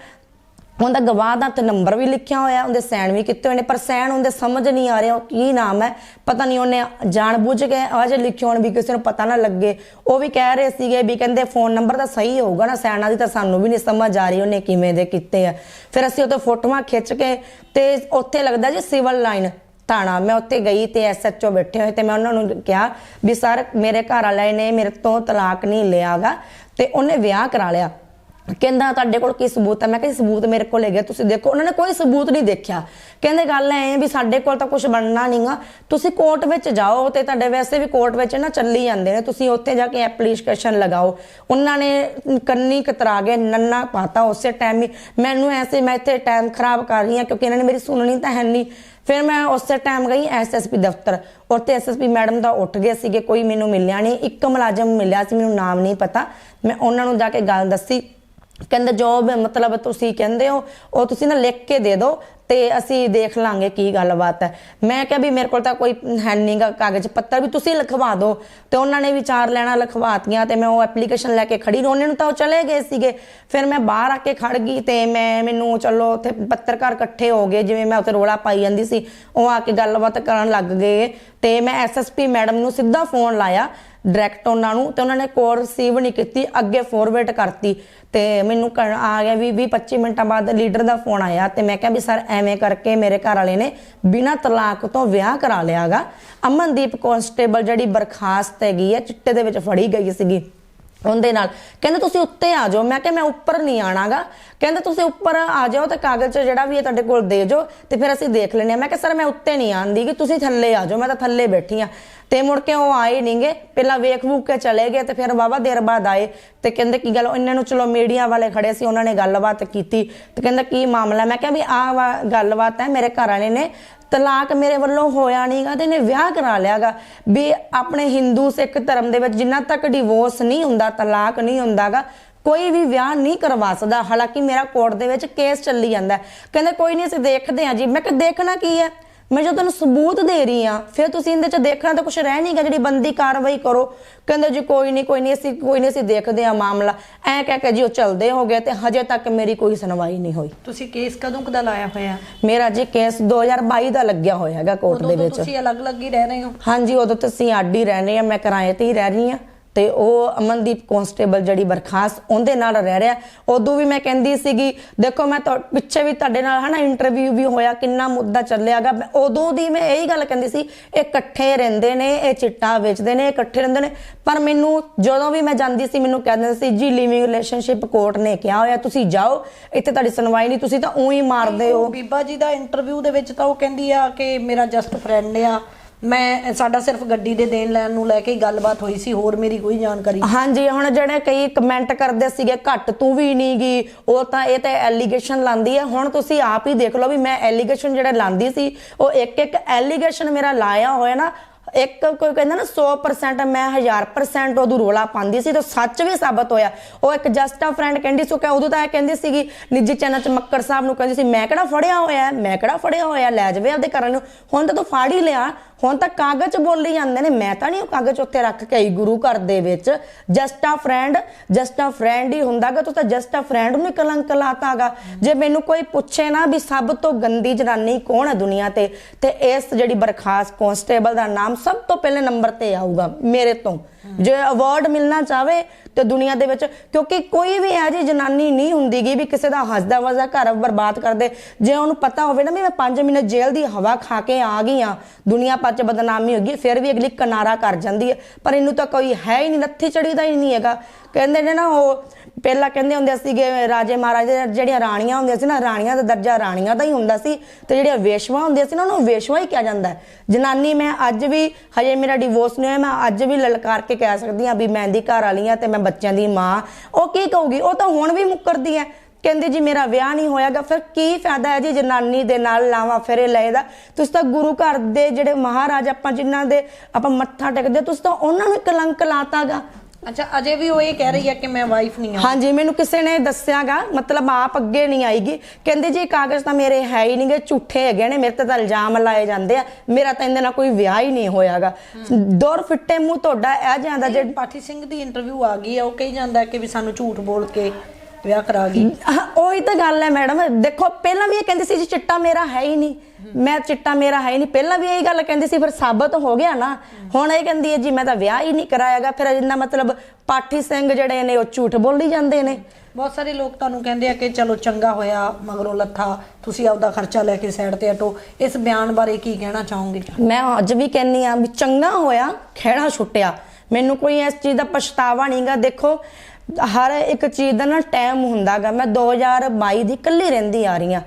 ਉਹਦਾ ਗਵਾਹ ਦਾ ਤੇ ਨੰਬਰ ਵੀ ਲਿਖਿਆ ਹੋਇਆ, ਉਹਦੇ ਸਾਈਨ ਵੀ ਕੀਤੇ ਹੋਏ ਨੇ, ਪਰ ਸਾਈਨ ਉਹਦੇ ਸਮਝ ਨਹੀਂ ਆ ਰਿਹਾ ਕੀ ਨਾਮ ਹੈ, ਪਤਾ ਨਹੀਂ ਉਹਨੇ ਜਾਣ ਬੁੱਝ ਕੇ ਅਜੇ ਲਿਖਿਆ ਹੋਣ ਵੀ ਕਿਸੇ ਨੂੰ ਪਤਾ ਨਾ ਲੱਗੇ। ਉਹ ਵੀ ਕਹਿ ਰਹੇ ਸੀਗੇ ਵੀ ਕਹਿੰਦੇ ਫੋਨ ਨੰਬਰ ਤਾਂ ਸਹੀ ਹੋਊਗਾ ਨਾ, ਸਾਈਨਾਂ ਦੀ ਤਾਂ ਸਾਨੂੰ ਵੀ ਨਹੀਂ ਸਮਝ ਆ ਰਹੀ ਉਹਨੇ ਕਿਵੇਂ ਦੇ ਕੀਤੇ ਆ। ਫਿਰ ਅਸੀਂ ਉਹ ਫੋਟੋਆਂ ਖਿੱਚ ਕੇ ਤੇ ਉੱਥੇ ਲੱਗਦਾ ਜੀ ਸਿਵਲ ਲਾਈਨ ਥਾਣਾ, ਮੈਂ ਉੱਥੇ ਗਈ ਤੇ ਐਸਐਚਓ ਬੈਠੇ ਹੋਏ ਤੇ ਮੈਂ ਉਹਨਾਂ ਨੂੰ ਕਿਹਾ ਵੀ ਸਰ ਮੇਰੇ ਘਰ ਵਾਲੇ ਨੇ ਮੇਰੇ ਤੋਂ ਤਲਾਕ ਨਹੀਂ ਲਿਆਗਾ ਤੇ ਉਹਨੇ ਵਿਆਹ ਕਰਾ ਲਿਆ। ਕਹਿੰਦਾ ਤੁਹਾਡੇ ਕੋਲ ਕੀ ਸਬੂਤ ਹੈ ਮੈਂ ਕਿਹਾ ਸਬੂਤ ਮੇਰੇ ਕੋਲ ਹੈਗੇ ਤੁਸੀਂ ਦੇਖੋ। ਉਹਨਾਂ ਨੇ ਕੋਈ ਸਬੂਤ ਨਹੀਂ ਦੇਖਿਆ। ਕਹਿੰਦੇ ਗੱਲ ਐ ਵੀ ਸਾਡੇ ਕੋਲ ਤਾਂ ਕੁਝ ਬਣਨਾ ਨਹੀਂਗਾ ਤੁਸੀਂ ਕੋਰਟ ਵਿੱਚ ਜਾਓ ਤੇ ਤੁਹਾਡੇ ਵੈਸੇ ਵੀ ਕੋਰਟ ਵਿੱਚ ਨਾ ਚੱਲੀ ਜਾਂਦੇ ਨੇ। ਤੁਸੀਂ ਉੱਥੇ ਜਾ ਕੇ ਐਪਲੀਕੇਸ਼ਨ ਲਗਾਓ। ਉਹਨਾਂ ਨੇ ਕੰਨੀ ਕਤਰਾ ਗਏ ਨੰਨਾ ਪਾਤਾ ਉਸੇ ਟਾਈਮ ਹੀ। ਮੈਨੂੰ ਐਸੇ ਮੈਂ ਇੱਥੇ ਟਾਈਮ ਖਰਾਬ ਕਰ ਰਹੀ ਹਾਂ ਕਿਉਂਕਿ ਇਹਨਾਂ ਨੇ ਮੇਰੀ ਸੁਣਨੀ ਤਾਂ ਹੈ ਨਹੀਂ ਫਿਰ ਮੈਂ ਉਸੇ ਟਾਈਮ ਗਈ ਐਸਐਸਪੀ ਦਫ਼ਤਰ। ਉੱਥੇ ਐਸਐਸਪੀ ਮੈਡਮ ਦਾ ਉੱਠ ਗਏ ਸੀਗੇ, ਕੋਈ ਮੈਨੂੰ ਮਿਲਿਆ ਨਹੀਂ ਇੱਕ ਮੁਲਾਜ਼ਮ ਮਿਲਿਆ ਸੀ, ਮੈਨੂੰ ਨਾਮ ਨਹੀਂ ਪਤਾ। ਮੈਂ ਉਹਨਾਂ ਨੂੰ ਜਾ ਕੇ ਗੱਲ ਦੱਸੀ। ਕਹਿੰਦੇ ਜੋ ਮਤਲਬ ਤੁਸੀਂ ਕਹਿੰਦੇ ਹੋ, ਉਹ ਤੁਸੀਂ ਨਾ ਲਿਖ ਕੇ ਦੇ ਦਿਓ ਤੇ ਅਸੀਂ ਦੇਖ ਲਾਂਗੇ ਕੀ ਗੱਲਬਾਤ ਹੈ। ਮੈਂ ਕਿਹਾ ਵੀ ਮੇਰੇ ਕੋਲ ਤਾਂ ਕੋਈ ਹੈ ਨਹੀਂਗਾ ਕਾਗਜ਼ ਪੱਤਰ ਵੀ ਤੁਸੀਂ ਲਿਖਵਾ ਦਿਓ ਤੇ ਉਹਨਾਂ ਨੇ ਵਿਚਾਰ ਲੈਣਾ ਲਿਖਵਾਤੀਆਂ ਤੇ ਮੈਂ ਉਹ ਐਪਲੀਕੇਸ਼ਨ ਲੈ ਕੇ ਖੜੀ ਉਹਨੇ ਨੂੰ ਤਾਂ ਉਹ ਚਲੇ ਗਏ ਸੀਗੇ। ਫਿਰ ਮੈਂ ਬਾਹਰ ਆ ਕੇ ਖੜ ਗਈ ਤੇ ਮੈਂ ਮੈਨੂੰ ਚਲੋ ਉੱਥੇ ਪੱਤਰਕਾਰ ਇਕੱਠੇ ਹੋ ਗਏ, ਜਿਵੇਂ ਮੈਂ ਉੱਥੇ ਰੋਲਾ ਪਾਈ ਜਾਂਦੀ ਸੀ, ਉਹ ਆ ਕੇ ਗੱਲਬਾਤ ਕਰਨ ਲੱਗ ਗਏ ਤੇ ਮੈਂ ਐਸਐਸਪੀ ਮੈਡਮ ਨੂੰ ਸਿੱਧਾ ਫੋਨ ਲਾਇਆ ਡਾਇਰੈਕਟ ਉਹਨਾਂ ਨੂੰ ਤੇ ਉਹਨਾਂ ਨੇ ਕੋਲ ਰਿਸੀਵ ਨਹੀਂ ਕੀਤੀ, ਅੱਗੇ ਫੋਰਵਰਡ ਕਰਤੀ। ਤੇ ਮੈਨੂੰ ਆ ਗਿਆ ਵੀ 20 25 ਮਿੰਟਾਂ ਬਾਅਦ ਲੀਡਰ ਦਾ ਫੋਨ ਆਇਆ ਤੇ ਮੈਂ ਕਿਹਾ ਵੀ ਸਰ ਐਵੇਂ ਕਰਕੇ ਮੇਰੇ ਘਰ ਵਾਲੇ ਨੇ ਬਿਨਾਂ ਤਲਾਕ ਤੋਂ ਵਿਆਹ ਕਰਾ ਲਿਆਗਾ। ਅਮਨਦੀਪ ਕਨਸਟੇਬਲ ਜਿਹੜੀ ਬਰਖਾਸਤ ਹੈਗੀ ਹੈ ਚਿੱਟੇ ਦੇ ਵਿੱਚ ਫੜੀ ਗਈ ਸੀਗੀ ਉਹਦੇ ਨਾਲ। ਕਹਿੰਦੇ ਤੁਸੀਂ ਉੱਤੇ ਆ ਜਾਓ। ਮੈਂ ਕਿਹਾ ਮੈਂ ਉੱਪਰ ਨਹੀਂ ਆਣਾਗਾ। ਕਹਿੰਦੇ ਤੁਸੀਂ ਉੱਪਰ ਆ ਜਾਓ ਤੇ ਕਾਗਜ਼ 'ਚ ਜਿਹੜਾ ਵੀ ਹੈ ਤੁਹਾਡੇ ਕੋਲ ਦੇ ਜਾਓ ਤੇ ਫਿਰ ਅਸੀਂ ਦੇਖ ਲੈਨੇ ਆ ਮੈਂ ਕਿਹਾ ਸਰ ਮੈਂ ਉੱਤੇ ਨਹੀਂ ਆਂਦੀ ਕਿ ਤੁਸੀਂ ਥੱਲੇ ਆ ਜਾਓ। ਮੈਂ ਤਾਂ ਥੱਲੇ ਬੈਠੀ ਆ ਤੇ ਮੁੜ ਕੇ ਉਹ ਆਏ ਨਹੀਂਗੇ ਪਹਿਲਾਂ ਵੇਖ ਵੂਕ ਕੇ ਚਲੇ ਗਏ ਤੇ ਫਿਰ ਵਾਵਾ ਦੇਰ ਬਾਅਦ ਆਏ ਤੇ ਕਹਿੰਦੇ ਕੀ ਗੱਲ ਇਹਨਾਂ ਨੂੰ ਚਲੋ ਮੀਡੀਆ ਵਾਲੇ ਖੜੇ ਸੀ, ਉਹਨਾਂ ਨੇ ਗੱਲਬਾਤ ਕੀਤੀ। ਤੇ ਕਹਿੰਦਾ ਕੀ ਮਾਮਲਾ? ਮੈਂ ਕਿਹਾ ਵੀ ਆਹ ਗੱਲਬਾਤ ਹੈ, ਮੇਰੇ ਘਰ ਵਾਲੇ ਨੇ ਤਲਾਕ ਮੇਰੇ ਵੱਲੋਂ ਹੋਇਆ ਨਹੀਂਗਾ ਤੇ ਇਹਨੇ ਵਿਆਹ ਕਰਾ ਲਿਆਗਾ ਵੀ ਆਪਣੇ ਹਿੰਦੂ ਸਿੱਖ ਧਰਮ ਦੇ ਵਿੱਚ ਜਿੰਨਾ ਤੱਕ ਡਿਵੋਰਸ ਨਹੀਂ ਹੁੰਦਾ, ਤਲਾਕ ਨਹੀਂ ਹੁੰਦਾਗਾ ਕੋਈ ਵੀ ਵਿਆਹ ਨਹੀਂ ਕਰਵਾ ਸਕਦਾ। ਹਾਲਾਂਕਿ ਮੇਰਾ ਕੋਰਟ ਦੇ ਵਿੱਚ ਕੇਸ ਚੱਲੀ ਜਾਂਦਾ। ਹੈ। ਕਹਿੰਦੇ ਕੋਈ ਨਹੀਂ ਅਸੀਂ ਦੇਖਦੇ ਹਾਂ ਜੀ। ਮੈਂ ਕਿਹਾ ਦੇਖਣਾ ਕੀ ਹੈ? ਮੈਂ ਜਦੋਂ ਤੁਹਾਨੂੰ ਸਬੂਤ ਦੇ ਰਹੀ ਆ ਫਿਰ ਤੁਸੀਂ ਇਹਦੇ ਚ ਦੇਖਣਾ ਤਾਂ ਕੁਝ ਰਹਿ ਨਹੀਂਗਾ ਜਿਹੜੀ ਬੰਦੀ ਕਾਰਵਾਈ ਕਰੋ। ਕਹਿੰਦੇ ਜੀ ਕੋਈ ਨਹੀਂ ਕੋਈ ਨਹੀਂ ਅਸੀਂ ਕੋਈ ਨਹੀਂ ਅਸੀਂ ਦੇਖਦੇ ਆ ਮਾਮਲਾ। ਐ ਕਹਿ ਕੇ ਜੀ ਉਹ ਚਲਦੇ ਹੋ ਗਏ ਤੇ ਹਜੇ ਤੱਕ ਮੇਰੀ ਕੋਈ ਸੁਣਵਾਈ ਨਹੀਂ ਹੋਈ। ਤੁਸੀਂ ਕੇਸ ਕਦੋਂ ਕਦਾ ਲਾਇਆ ਹੋਇਆ? ਮੇਰਾ ਜੀ ਕੇਸ 2022 ਦਾ ਲੱਗਿਆ ਹੋਇਆ ਹੈਗਾ ਕੋਰਟ ਉਦੋਂ ਦੇ ਵਿੱਚ। ਤੁਸੀਂ ਅਲੱਗ-ਅਲੱਗ ਹੀ ਰਹਿ ਰਹੇ ਹੋ? ਹਾਂਜੀ ਉਦੋਂ ਤਾਂ ਅਸੀਂ ਅੱਡ ਹੀ ਰਹਿੰਦੇ ਆ ਮੈਂ ਕਿਰਾਏ ਤੇ ਹੀ ਰਹਿ ਰਹੀ ਆ ਤੇ ਉਹ ਅਮਨਦੀਪ ਕਨਸਟੇਬਲ ਜਿਹੜੀ ਬਰਖਾਸਤ ਉਹਦੇ ਨਾਲ ਰਹਿ ਰਿਹਾ। ਉਦੋਂ ਵੀ ਮੈਂ ਕਹਿੰਦੀ ਸੀਗੀ ਦੇਖੋ ਮੈਂ ਤੁਹਾ- ਪਿੱਛੇ ਵੀ ਤੁਹਾਡੇ ਨਾਲ ਹਨਾ ਇੰਟਰਵਿਊ ਵੀ ਹੋਇਆ ਕਿੰਨਾ ਮੁੱਦਾ ਚੱਲਿਆਗਾ ਉਦੋਂ ਦੀ ਮੈਂ ਇਹੀ ਗੱਲ ਕਹਿੰਦੀ ਸੀ ਇਹ ਇਕੱਠੇ ਰਹਿੰਦੇ ਨੇ ਇਹ ਚਿੱਟਾ ਵੇਚਦੇ ਨੇ ਇਕੱਠੇ ਰਹਿੰਦੇ ਨੇ। ਪਰ ਮੈਨੂੰ ਜਦੋਂ ਵੀ ਮੈਂ ਜਾਂਦੀ ਸੀ ਮੈਨੂੰ ਕਹਿੰਦੇ ਸੀ ਜੀ ਲਿਵਿੰਗ ਰਿਲੇਸ਼ਨਸ਼ਿਪ ਕੋਰਟ ਨੇ ਕਿਹਾ ਹੋਇਆ ਤੁਸੀਂ ਜਾਓ ਇੱਥੇ ਤੁਹਾਡੀ ਸੁਣਵਾਈ ਨਹੀਂ ਤੁਸੀਂ ਤਾਂ ਉਹੀ ਮਾਰਦੇ ਹੋ। ਬੀਬਾ ਜੀ ਦਾ ਇੰਟਰਵਿਊ ਦੇ ਵਿੱਚ ਤਾਂ ਉਹ ਕਹਿੰਦੀ ਆ ਕਿ ਮੇਰਾ ਜਸਟ ਫਰੈਂਡ ਆ ਮੈਂ, ਸਾਡਾ ਸਿਰਫ ਗੱਡੀ ਦੇ ਦੇਣ ਲੈਣ ਨੂੰ ਲੈ ਕੇ ਹੀ ਗੱਲਬਾਤ ਹੋਈ ਸੀ, ਹੋਰ ਮੇਰੀ ਕੋਈ ਜਾਣਕਾਰੀ ਹਾਂਜੀ, ਹੁਣ ਜਿਹੜੇ ਕਈ ਕਮੈਂਟ ਕਰਦੇ ਸੀਗੇ, ਘੱਟ ਤੂੰ ਵੀ ਨਹੀਂ ਗਈ ਉਹ ਤਾਂ ਇਹ ਤਾਂ ਐਲੀਗੇਸ਼ਨ ਲਾਂਦੀ ਹੈ ਹੁਣ ਤੁਸੀਂ ਆਪ ਹੀ ਦੇਖ ਲਓ ਵੀ ਮੈਂ ਐਲੀਗੇਸ਼ਨ ਜਿਹੜੇ ਲਾਂਦੀ ਸੀ, ਉਹ ਇੱਕ ਇੱਕ ਐਲੀਗੇਸ਼ਨ ਮੇਰਾ ਲਾਇਆ ਹੋਇਆ ਨਾ ਇੱਕ ਕੋਈ ਕਹਿੰਦਾ ਨਾ 100% ਮੈਂ 1000% ਉਹਦੋਂ ਰੋਲਾ ਪਾਉਂਦੀ ਸੀ ਤਾਂ ਸੱਚ ਵੀ ਸਾਬਤ ਹੋਇਆ। ਉਹ ਇੱਕ ਜਸਟ ਆ ਫਰੈਂਡ ਕਹਿੰਦੀ ਸੀ ਕਿ ਉਦੋਂ ਤਾਂ ਇਹ ਕਹਿੰਦੀ ਸੀਗੀ, ਨਿੱਜੀ ਚੈਨਲ ਚ ਮੱਕੜ ਸਾਹਿਬ ਨੂੰ ਕਹਿੰਦੀ ਸੀ, ਮੈਂ ਕਿਹੜਾ ਫੜਿਆ ਹੋਇਆ ਮੈਂ ਕਿਹੜਾ ਫੜਿਆ ਹੋਇਆ ਲੈ ਜਾਵੇ ਆਪਦੇ ਘਰਾਂ ਨੂੰ। ਹੁਣ ਤਾਂ ਤੂੰ ਫੜ ਹੀ ਲਿਆ। ਹੁਣ ਤਾਂ ਕਾਗਜ਼ ਬੋਲੀ ਜਾਂਦੇ ਨੇ। ਮੈਂ ਤਾਂ ਨਹੀਂ ਉਹ ਕਾਗਜ਼ ਉੱਤੇ ਰੱਖ ਕੇ ਆਈ ਗੁਰੂ ਘਰ ਦੇ ਵਿੱਚ। Just a friend just a friend ਹੀ ਹੁੰਦਾਗਾ। ਤੂੰ ਤਾਂ ਜਸਟ ਆ ਫਰੈਂਡ ਨੂੰ ਹੀ ਕਲੰਕ ਲਾਤਾਗਾ। ਜੇ ਮੈਨੂੰ ਕੋਈ ਪੁੱਛੇ ਨਾ ਵੀ ਸਭ ਤੋਂ ਗੰਦੀ ਜਨਾਨੀ ਕੌਣ ਹੈ ਦੁਨੀਆ ਤੇ ਤੇ ਇਸ ਜਿਹੜੀ ਬਰਖਾਸਤ ਕਨਸਟੇਬਲ ਦਾ ਨਾਮ ਸਭ ਤੋਂ ਪਹਿਲੇ ਨੰਬਰ ਤੇ ਆਊਗਾ ਮੇਰੇ ਤੋਂ। ਜੇ ਅਵਾਰਡ ਮਿਲਣਾ ਚਾਵੇ ਤੇ ਦੁਨੀਆ ਦੇ ਵਿੱਚ, ਕਿਉਂਕਿ ਕੋਈ ਵੀ ਇਹੋ ਜਿਹੀ ਜਨਾਨੀ ਨਹੀਂ ਹੁੰਦੀਗੀ ਵੀ ਕਿਸੇ ਦਾ ਹੱਸਦਾ ਵਸਦਾ ਘਰ ਬਰਬਾਦ ਕਰਦੇ। ਜੇ ਉਹਨੂੰ ਪਤਾ ਹੋਵੇ ਨਾ ਵੀ ਮੈਂ 5 ਮਹੀਨੇ ਜੇਲ੍ਹ ਦੀ ਹਵਾ ਖਾ ਕੇ ਆ ਗਈ ਆ ਦੁਨੀਆ ਪੱਚ ਬਦਨਾਮੀ ਹੋ ਗਈ, ਫਿਰ ਵੀ ਅਗਲੀ ਕਿਨਾਰਾ ਕਰ ਜਾਂਦੀ ਹੈ। ਪਰ ਇਹਨੂੰ ਤਾਂ ਕੋਈ ਹੈ ਹੀ ਨਹੀਂ, ਨੱਥੀ ਚੜੀ ਦਾ ਹੀ ਨਹੀਂ ਹੈਗਾ। ਕਹਿੰਦੇ ਨੇ ਨਾ ਉਹ ਪਹਿਲਾਂ ਕਹਿੰਦੇ ਹੁੰਦੇ ਸੀਗੇ ਰਾਜੇ ਮਹਾਰਾਜੇ ਜਿਹੜੀਆਂ ਰਾਣੀਆਂ ਹੁੰਦੀਆਂ ਸੀ ਨਾ, ਰਾਣੀਆਂ ਦਾ ਦਰਜਾ ਰਾਣੀਆਂ ਦਾ ਹੀ ਹੁੰਦਾ ਸੀ ਤੇ ਜਿਹੜੀਆਂ ਵੇਸ਼ਵਾ ਹੁੰਦੀਆਂ ਸੀ ਨਾ, ਉਹਨੂੰ ਵੇਸ਼ਵਾ ਹੀ ਕਿਹਾ ਜਾਂਦਾ ਜਨਾਨੀ ਮੈਂ ਅੱਜ ਵੀ, ਹਜੇ ਮੇਰਾ ਡਿਵੋਰਸ ਨਹੀਂ ਹੋਇਆ, ਮੈਂ ਅੱਜ ਵੀ ਲਲਕਾਰ ਕੇ ਕਹਿ ਸਕਦੀ ਹਾਂ ਵੀ ਮੈਂ ਦੀ ਘਰ ਵਾਲੀ ਹਾਂ ਤੇ ਮੈਂ ਬੱਚਿਆਂ ਦੀ ਮਾਂ ਉਹ ਕੀ ਕਹੂਗੀ? ਉਹ ਤਾਂ ਹੁਣ ਵੀ ਮੁੱਕਰਦੀ ਹੈ। ਕਹਿੰਦੇ ਜੀ, ਮੇਰਾ ਵਿਆਹ ਨਹੀਂ ਹੋਇਆਗਾ, ਫਿਰ ਕੀ ਫਾਇਦਾ ਹੈ ਜੀ ਜਨਾਨੀ ਦੇ ਨਾਲ ਲਾਵਾ ਫੇਰੇ ਲਏ ਦਾ ਤੁਸੀਂ ਤਾਂ ਗੁਰੂ ਘਰ ਦੇ ਜਿਹੜੇ ਮਹਾਰਾਜ, ਆਪਾਂ ਜਿਨ੍ਹਾਂ ਦੇ ਆਪਾਂ ਮੱਥਾ ਟੇਕਦੇ, ਤੁਸੀਂ ਤਾਂ ਉਹਨਾਂ ਨੂੰ ਕਲੰਕ ਲਾਤਾਗਾ। ਅੱਛਾ ਅਜੇ ਵੀ ਉਹ ਇਹ ਕਹਿ ਰਹੀ ਹੈ ਕਿ ਮੈਂ ਵਾਈਫ ਨਹੀਂ ਆ ਹਾਂਜੀ ਮੈਨੂੰ ਕਿਸੇ ਨੇ ਦੱਸਿਆਗਾ ਮਤਲਬ ਆਪ ਅੱਗੇ ਨਹੀਂ ਆਈਗੀ। ਕਹਿੰਦੇ ਜੀ ਕਾਗਜ਼ ਤਾਂ ਮੇਰੇ ਹੈ ਹੀ ਨਹੀਂਗੇ ਝੂਠੇ ਹੈਗੇ ਨੇ ਮੇਰੇ ਤੇ ਤਾਂ ਇਲਜ਼ਾਮ ਲਾਏ ਜਾਂਦੇ ਆ। ਮੇਰਾ ਤਾਂ ਇਹਦੇ ਨਾਲ ਕੋਈ ਵਿਆਹ ਹੀ ਨਹੀਂ ਹੋਇਆਗਾ। ਦੌਰ ਫਿੱਟੇ ਮੂੰਹ ਤੁਹਾਡਾ ਇਹ ਜਾਂਦਾ ਜੇ ਪਾਠੀ ਸਿੰਘ ਦੀ ਇੰਟਰਵਿਊ ਆ ਗਈ ਹੈ ਉਹ ਕਹੀ ਜਾਂਦਾ ਕਿ ਵੀ ਸਾਨੂੰ ਝੂਠ ਬੋਲ ਕੇ ਵਿਆਹ ਕਰਾ ਗਈ। ਹਾਂ, ਉਹੀ ਤਾਂ ਗੱਲ ਹੈ ਮੈਡਮ। ਦੇਖੋ ਪਹਿਲਾਂ ਵੀ ਇਹ ਕਹਿੰਦੀ ਸੀ ਜੀ ਚਿੱਟਾ ਮੇਰਾ ਹੈ ਹੀ ਨਹੀਂ। ਮੈਂ ਚਿੱਟਾ ਮੇਰਾ ਹੈ ਨਹੀਂ। ਪਹਿਲਾਂ ਵੀ ਇਹੀ ਗੱਲ ਕਹਿੰਦੀ ਸੀ ਫਿਰ ਸਾਬਤ ਹੋ ਗਿਆ ਨਾ। ਹੁਣ ਇਹ ਕਹਿੰਦੀ ਹੈ ਜੀ ਮੈਂ ਤਾਂ ਵਿਆਹ ਹੀ ਨਹੀਂ ਕਰਾਇਆਗਾ ਫਿਰ ਇਹਦਾ ਮਤਲਬ ਪਾਠੀ ਸਿੰਘ ਜਿਹੜੇ ਨੇ ਉਹ ਝੂਠ ਬੋਲੀ ਜਾਂਦੇ ਨੇ। ਬਹੁਤ ਸਾਰੇ ਲੋਕ ਤੁਹਾਨੂੰ ਕਹਿੰਦੇ ਆ ਕਿ ਚਲੋ ਚੰਗਾ ਹੋਇਆ ਮਗਰੋਂ ਲੱਥਾ ਤੁਸੀਂ ਆਪਦਾ ਖਰਚਾ ਲੈ ਕੇ ਸਾਈਡ ਤੇ ਹਟੋ। ਇਸ ਬਿਆਨ ਬਾਰੇ ਕੀ ਕਹਿਣਾ ਚਾਹੋਗੇ? ਮੈਂ ਅੱਜ ਵੀ ਕਹਿੰਨੀ ਆ ਵੀ ਚੰਗਾ ਹੋਇਆ ਖਹਿੜਾ ਛੁੱਟਿਆ। ਮੈਨੂੰ ਕੋਈ ਇਸ ਚੀਜ਼ ਦਾ ਪਛਤਾਵਾ ਨਹੀਂਗਾ ਦੇਖੋ ਹਰ ਇੱਕ ਚੀਜ਼ ਦਾ ਨਾ ਟਾਈਮ ਹੁੰਦਾਗਾ। ਮੈਂ 2022 ਦੀ ਇਕੱਲੀ ਰਹਿੰਦੀ ਆ ਰਹੀ ਆ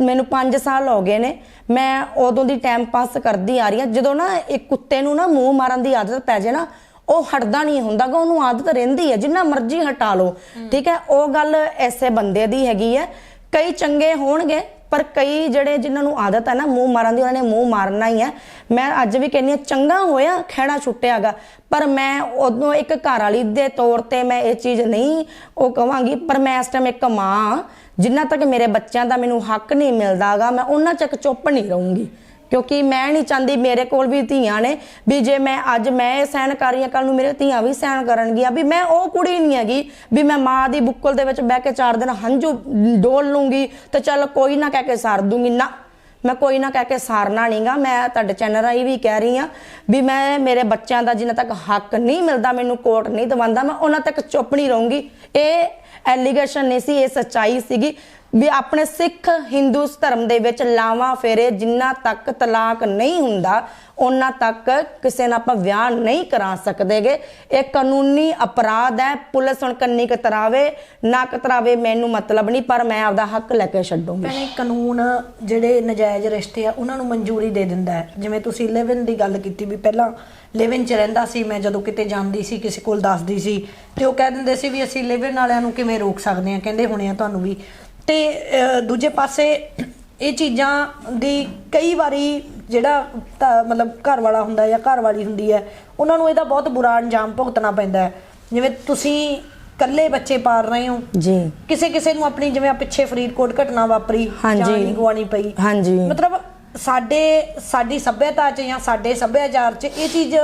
ਮੈਨੂੰ 5 ਸਾਲ ਹੋ ਗਏ ਨੇ। ਮੈਂ ਉਦੋਂ ਦੀ ਟਾਈਮ ਪਾਸ ਕਰਦੀ ਆ ਰਹੀ ਆ। ਜਦੋਂ ਨਾ ਇੱਕ ਕੁੱਤੇ ਨੂੰ ਨਾ ਮੂੰਹ ਮਾਰਨ ਦੀ ਆਦਤ ਪੈ ਜੇ ਨਾ ਉਹ ਹਟਦਾ ਨਹੀਂ ਹੁੰਦਾਗਾ ਉਹਨੂੰ ਆਦਤ ਰਹਿੰਦੀ ਹੈ ਜਿੰਨਾ ਮਰਜ਼ੀ ਹਟਾ ਲਓ। ਠੀਕ ਹੈ ਉਹ ਗੱਲ ਐਸੇ ਬੰਦੇ ਦੀ ਹੈਗੀ ਹੈ ਕਈ ਚੰਗੇ ਹੋਣਗੇ ਪਰ ਕਈ ਜਿਹੜੇ ਜਿਨ੍ਹਾਂ ਨੂੰ ਆਦਤ ਹੈ ਨਾ, ਮੂੰਹ ਮਾਰਨ ਦੀ, ਉਹਨਾਂ ਨੇ ਮੂੰਹ ਮਾਰਨਾ ਹੀ ਹੈ। ਮੈਂ ਅੱਜ ਵੀ ਕਹਿੰਨੀ ਆ ਚੰਗਾ ਹੋਇਆ, ਖਹਿੜਾ ਛੁੱਟਿਆਗਾ। ਪਰ ਮੈਂ ਉਦੋਂ ਇੱਕ ਘਰ ਵਾਲੀ ਦੇ ਤੌਰ ਤੇ ਮੈਂ ਇਹ ਚੀਜ਼ ਨਹੀਂ ਉਹ ਕਵਾਂਗੀ, ਪਰ ਮੈਂ ਇਸ ਟਾਈਮ ਇੱਕ ਮਾਂ ਜਿੰਨਾ ਤੱਕ ਮੇਰੇ ਬੱਚਿਆਂ ਦਾ ਮੈਨੂੰ ਹੱਕ ਨਹੀਂ ਮਿਲਦਾਗਾ, ਮੈਂ ਉਹਨਾਂ ਚੱਕ ਚੁੱਪ ਨਹੀਂ ਰਹੂੰਗੀ। ਕਿਉਂਕਿ ਮੈਂ ਨਹੀਂ ਚਾਹੁੰਦੀ ਮੇਰੇ ਕੋਲ ਵੀ ਧੀਆਂ ਨੇ, ਵੀ ਜੇ ਮੈਂ ਅੱਜ ਮੈਂ ਇਹ ਸਹਿਣ ਕਰ ਰਹੀ ਹਾਂ ਕੱਲ ਨੂੰ ਮੇਰੇ ਧੀਆਂ ਵੀ ਸਹਿਣ ਕਰਨਗੀਆਂ, ਵੀ ਮੈਂ ਉਹ ਕੁੜੀ ਨਹੀਂ ਹੈਗੀ, ਵੀ ਮੈਂ ਮਾਂ ਦੀ ਬੁੱਕਲ ਦੇ ਵਿੱਚ ਬਹਿ ਕੇ ਚਾਰ ਦਿਨ ਹੰਝੂ ਡੋਲ ਲੂੰਗੀ ਤੇ ਚੱਲ ਕੋਈ ਨਾ ਕਹਿ ਕੇ ਸਾਰ ਦੂੰਗੀ। ਨਾ, ਮੈਂ ਕੋਈ ਨਾ ਕਹਿ ਕੇ ਸਾਰਨਾ ਨਹੀਂਗਾ, ਮੈਂ ਤੁਹਾਡੇ ਚੈਨਲ ਰਾਹੀਂ ਵੀ ਕਹਿ ਰਹੀ ਹਾਂ ਵੀ ਮੈਂ ਮੇਰੇ ਬੱਚਿਆਂ ਦਾ ਜਿੰਨਾ ਤੱਕ ਹੱਕ ਨਹੀਂ ਮਿਲਦਾ, ਮੈਨੂੰ ਕੋਰਟ ਨਹੀਂ ਦਵਾਉਂਦਾ, ਮੈਂ ਉਹਨਾਂ ਤੱਕ ਚੁੱਪ ਨਹੀਂ ਰਹੂੰਗੀ। ਇਹ ਐਲੀਗੇਸ਼ਨ ਨਹੀਂ ਸੀ, ਇਹ ਸੱਚਾਈ ਸੀਗੀ ਵੀ ਆਪਣੇ ਸਿੱਖ ਹਿੰਦੂ ਧਰਮ ਦੇ ਵਿੱਚ ਲਾਵਾਂ ਫੇਰੇ ਜਿੰਨਾ ਤੱਕ ਤਲਾਕ ਨਹੀਂ ਹੁੰਦਾ ਉਹਨਾਂ ਤੱਕ ਕਿਸੇ ਨਾਲ ਆਪਾਂ ਵਿਆਹ ਨਹੀਂ ਕਰਾ ਸਕਦੇਗੇ। ਇਹ ਕਾਨੂੰਨੀ ਅਪਰਾਧ ਹੈ, ਪੁਲਿਸ ਹੁਣ ਕੰਨੀ ਕਤਰਾਵੇ, ਨਾ ਕਤਰਾਵੇ ਮੈਨੂੰ ਮਤਲਬ ਨਹੀਂ, ਪਰ ਮੈਂ ਆਪਦਾ ਹੱਕ ਲੈ ਕੇ ਛੱਡੂੰਗੀ। ਭੈਣੇ, ਕਾਨੂੰਨ ਜਿਹੜੇ ਨਜਾਇਜ਼ ਰਿਸ਼ਤੇ ਆ, ਉਹਨਾਂ ਨੂੰ ਮਨਜ਼ੂਰੀ ਦੇ ਦਿੰਦਾ ਹੈ। ਜਿਵੇਂ ਤੁਸੀਂ ਲਿਵ ਇਨ ਦੀ ਗੱਲ ਕੀਤੀ ਵੀ ਪਹਿਲਾਂ ਲਿਵ ਇਨ ਚ ਰਹਿੰਦਾ ਸੀ ਮੈਂ ਜਦੋਂ ਕਿਤੇ ਜਾਂਦੀ ਸੀ ਕਿਸੇ ਕੋਲ ਦੱਸਦੀ ਸੀ ਤੇ ਉਹ ਕਹਿ ਦਿੰਦੇ ਸੀ ਵੀ ਅਸੀਂ ਲਿਵ ਇਨ ਵਾਲਿਆਂ ਨੂੰ ਕਿਵੇਂ ਰੋਕ ਸਕਦੇ ਆ ਕਹਿੰਦੇ ਹੋਣੇ ਆ ਤੁਹਾਨੂੰ ਵੀ। ਤੇ ਦੂਜੇ ਪਾਸੇ ਇਹ ਚੀਜ਼ਾਂ ਦੀ ਕਈ ਵਾਰੀ ਜਿਹੜਾ ਮਤਲਬ ਘਰ ਵਾਲਾ ਹੁੰਦਾ ਜਾਂ ਘਰ ਵਾਲੀ ਹੁੰਦੀ ਹੈ ਉਹਨਾਂ ਨੂੰ ਇਹਦਾ ਬਹੁਤ ਬੁਰਾ ਅੰਜਾਮ ਭੁਗਤਣਾ ਪੈਂਦਾ ਹੈ। ਜਿਵੇਂ ਤੁਸੀਂ ਇਕੱਲੇ ਬੱਚੇ ਪਾਲ ਰਹੇ ਹੋ। ਜੀ। ਕਿਸੇ ਕਿਸੇ ਨੂੰ ਆਪਣੀ ਜਿਵੇਂ ਆ ਪਿੱਛੇ ਫਰੀਦਕੋਟ ਘਟਨਾ ਵਾਪਰੀ। ਜਾਨ ਗਵਾਣੀ ਪਈ। ਹਾਂਜੀ। ਮਤਲਬ ਸਾਡੇ ਸਾਡੀ ਸੱਭਿਅਤਾ 'ਚ ਜਾਂ ਸਾਡੇ ਸੱਭਿਆਚਾਰ 'ਚ ਇਹ ਚੀਜ਼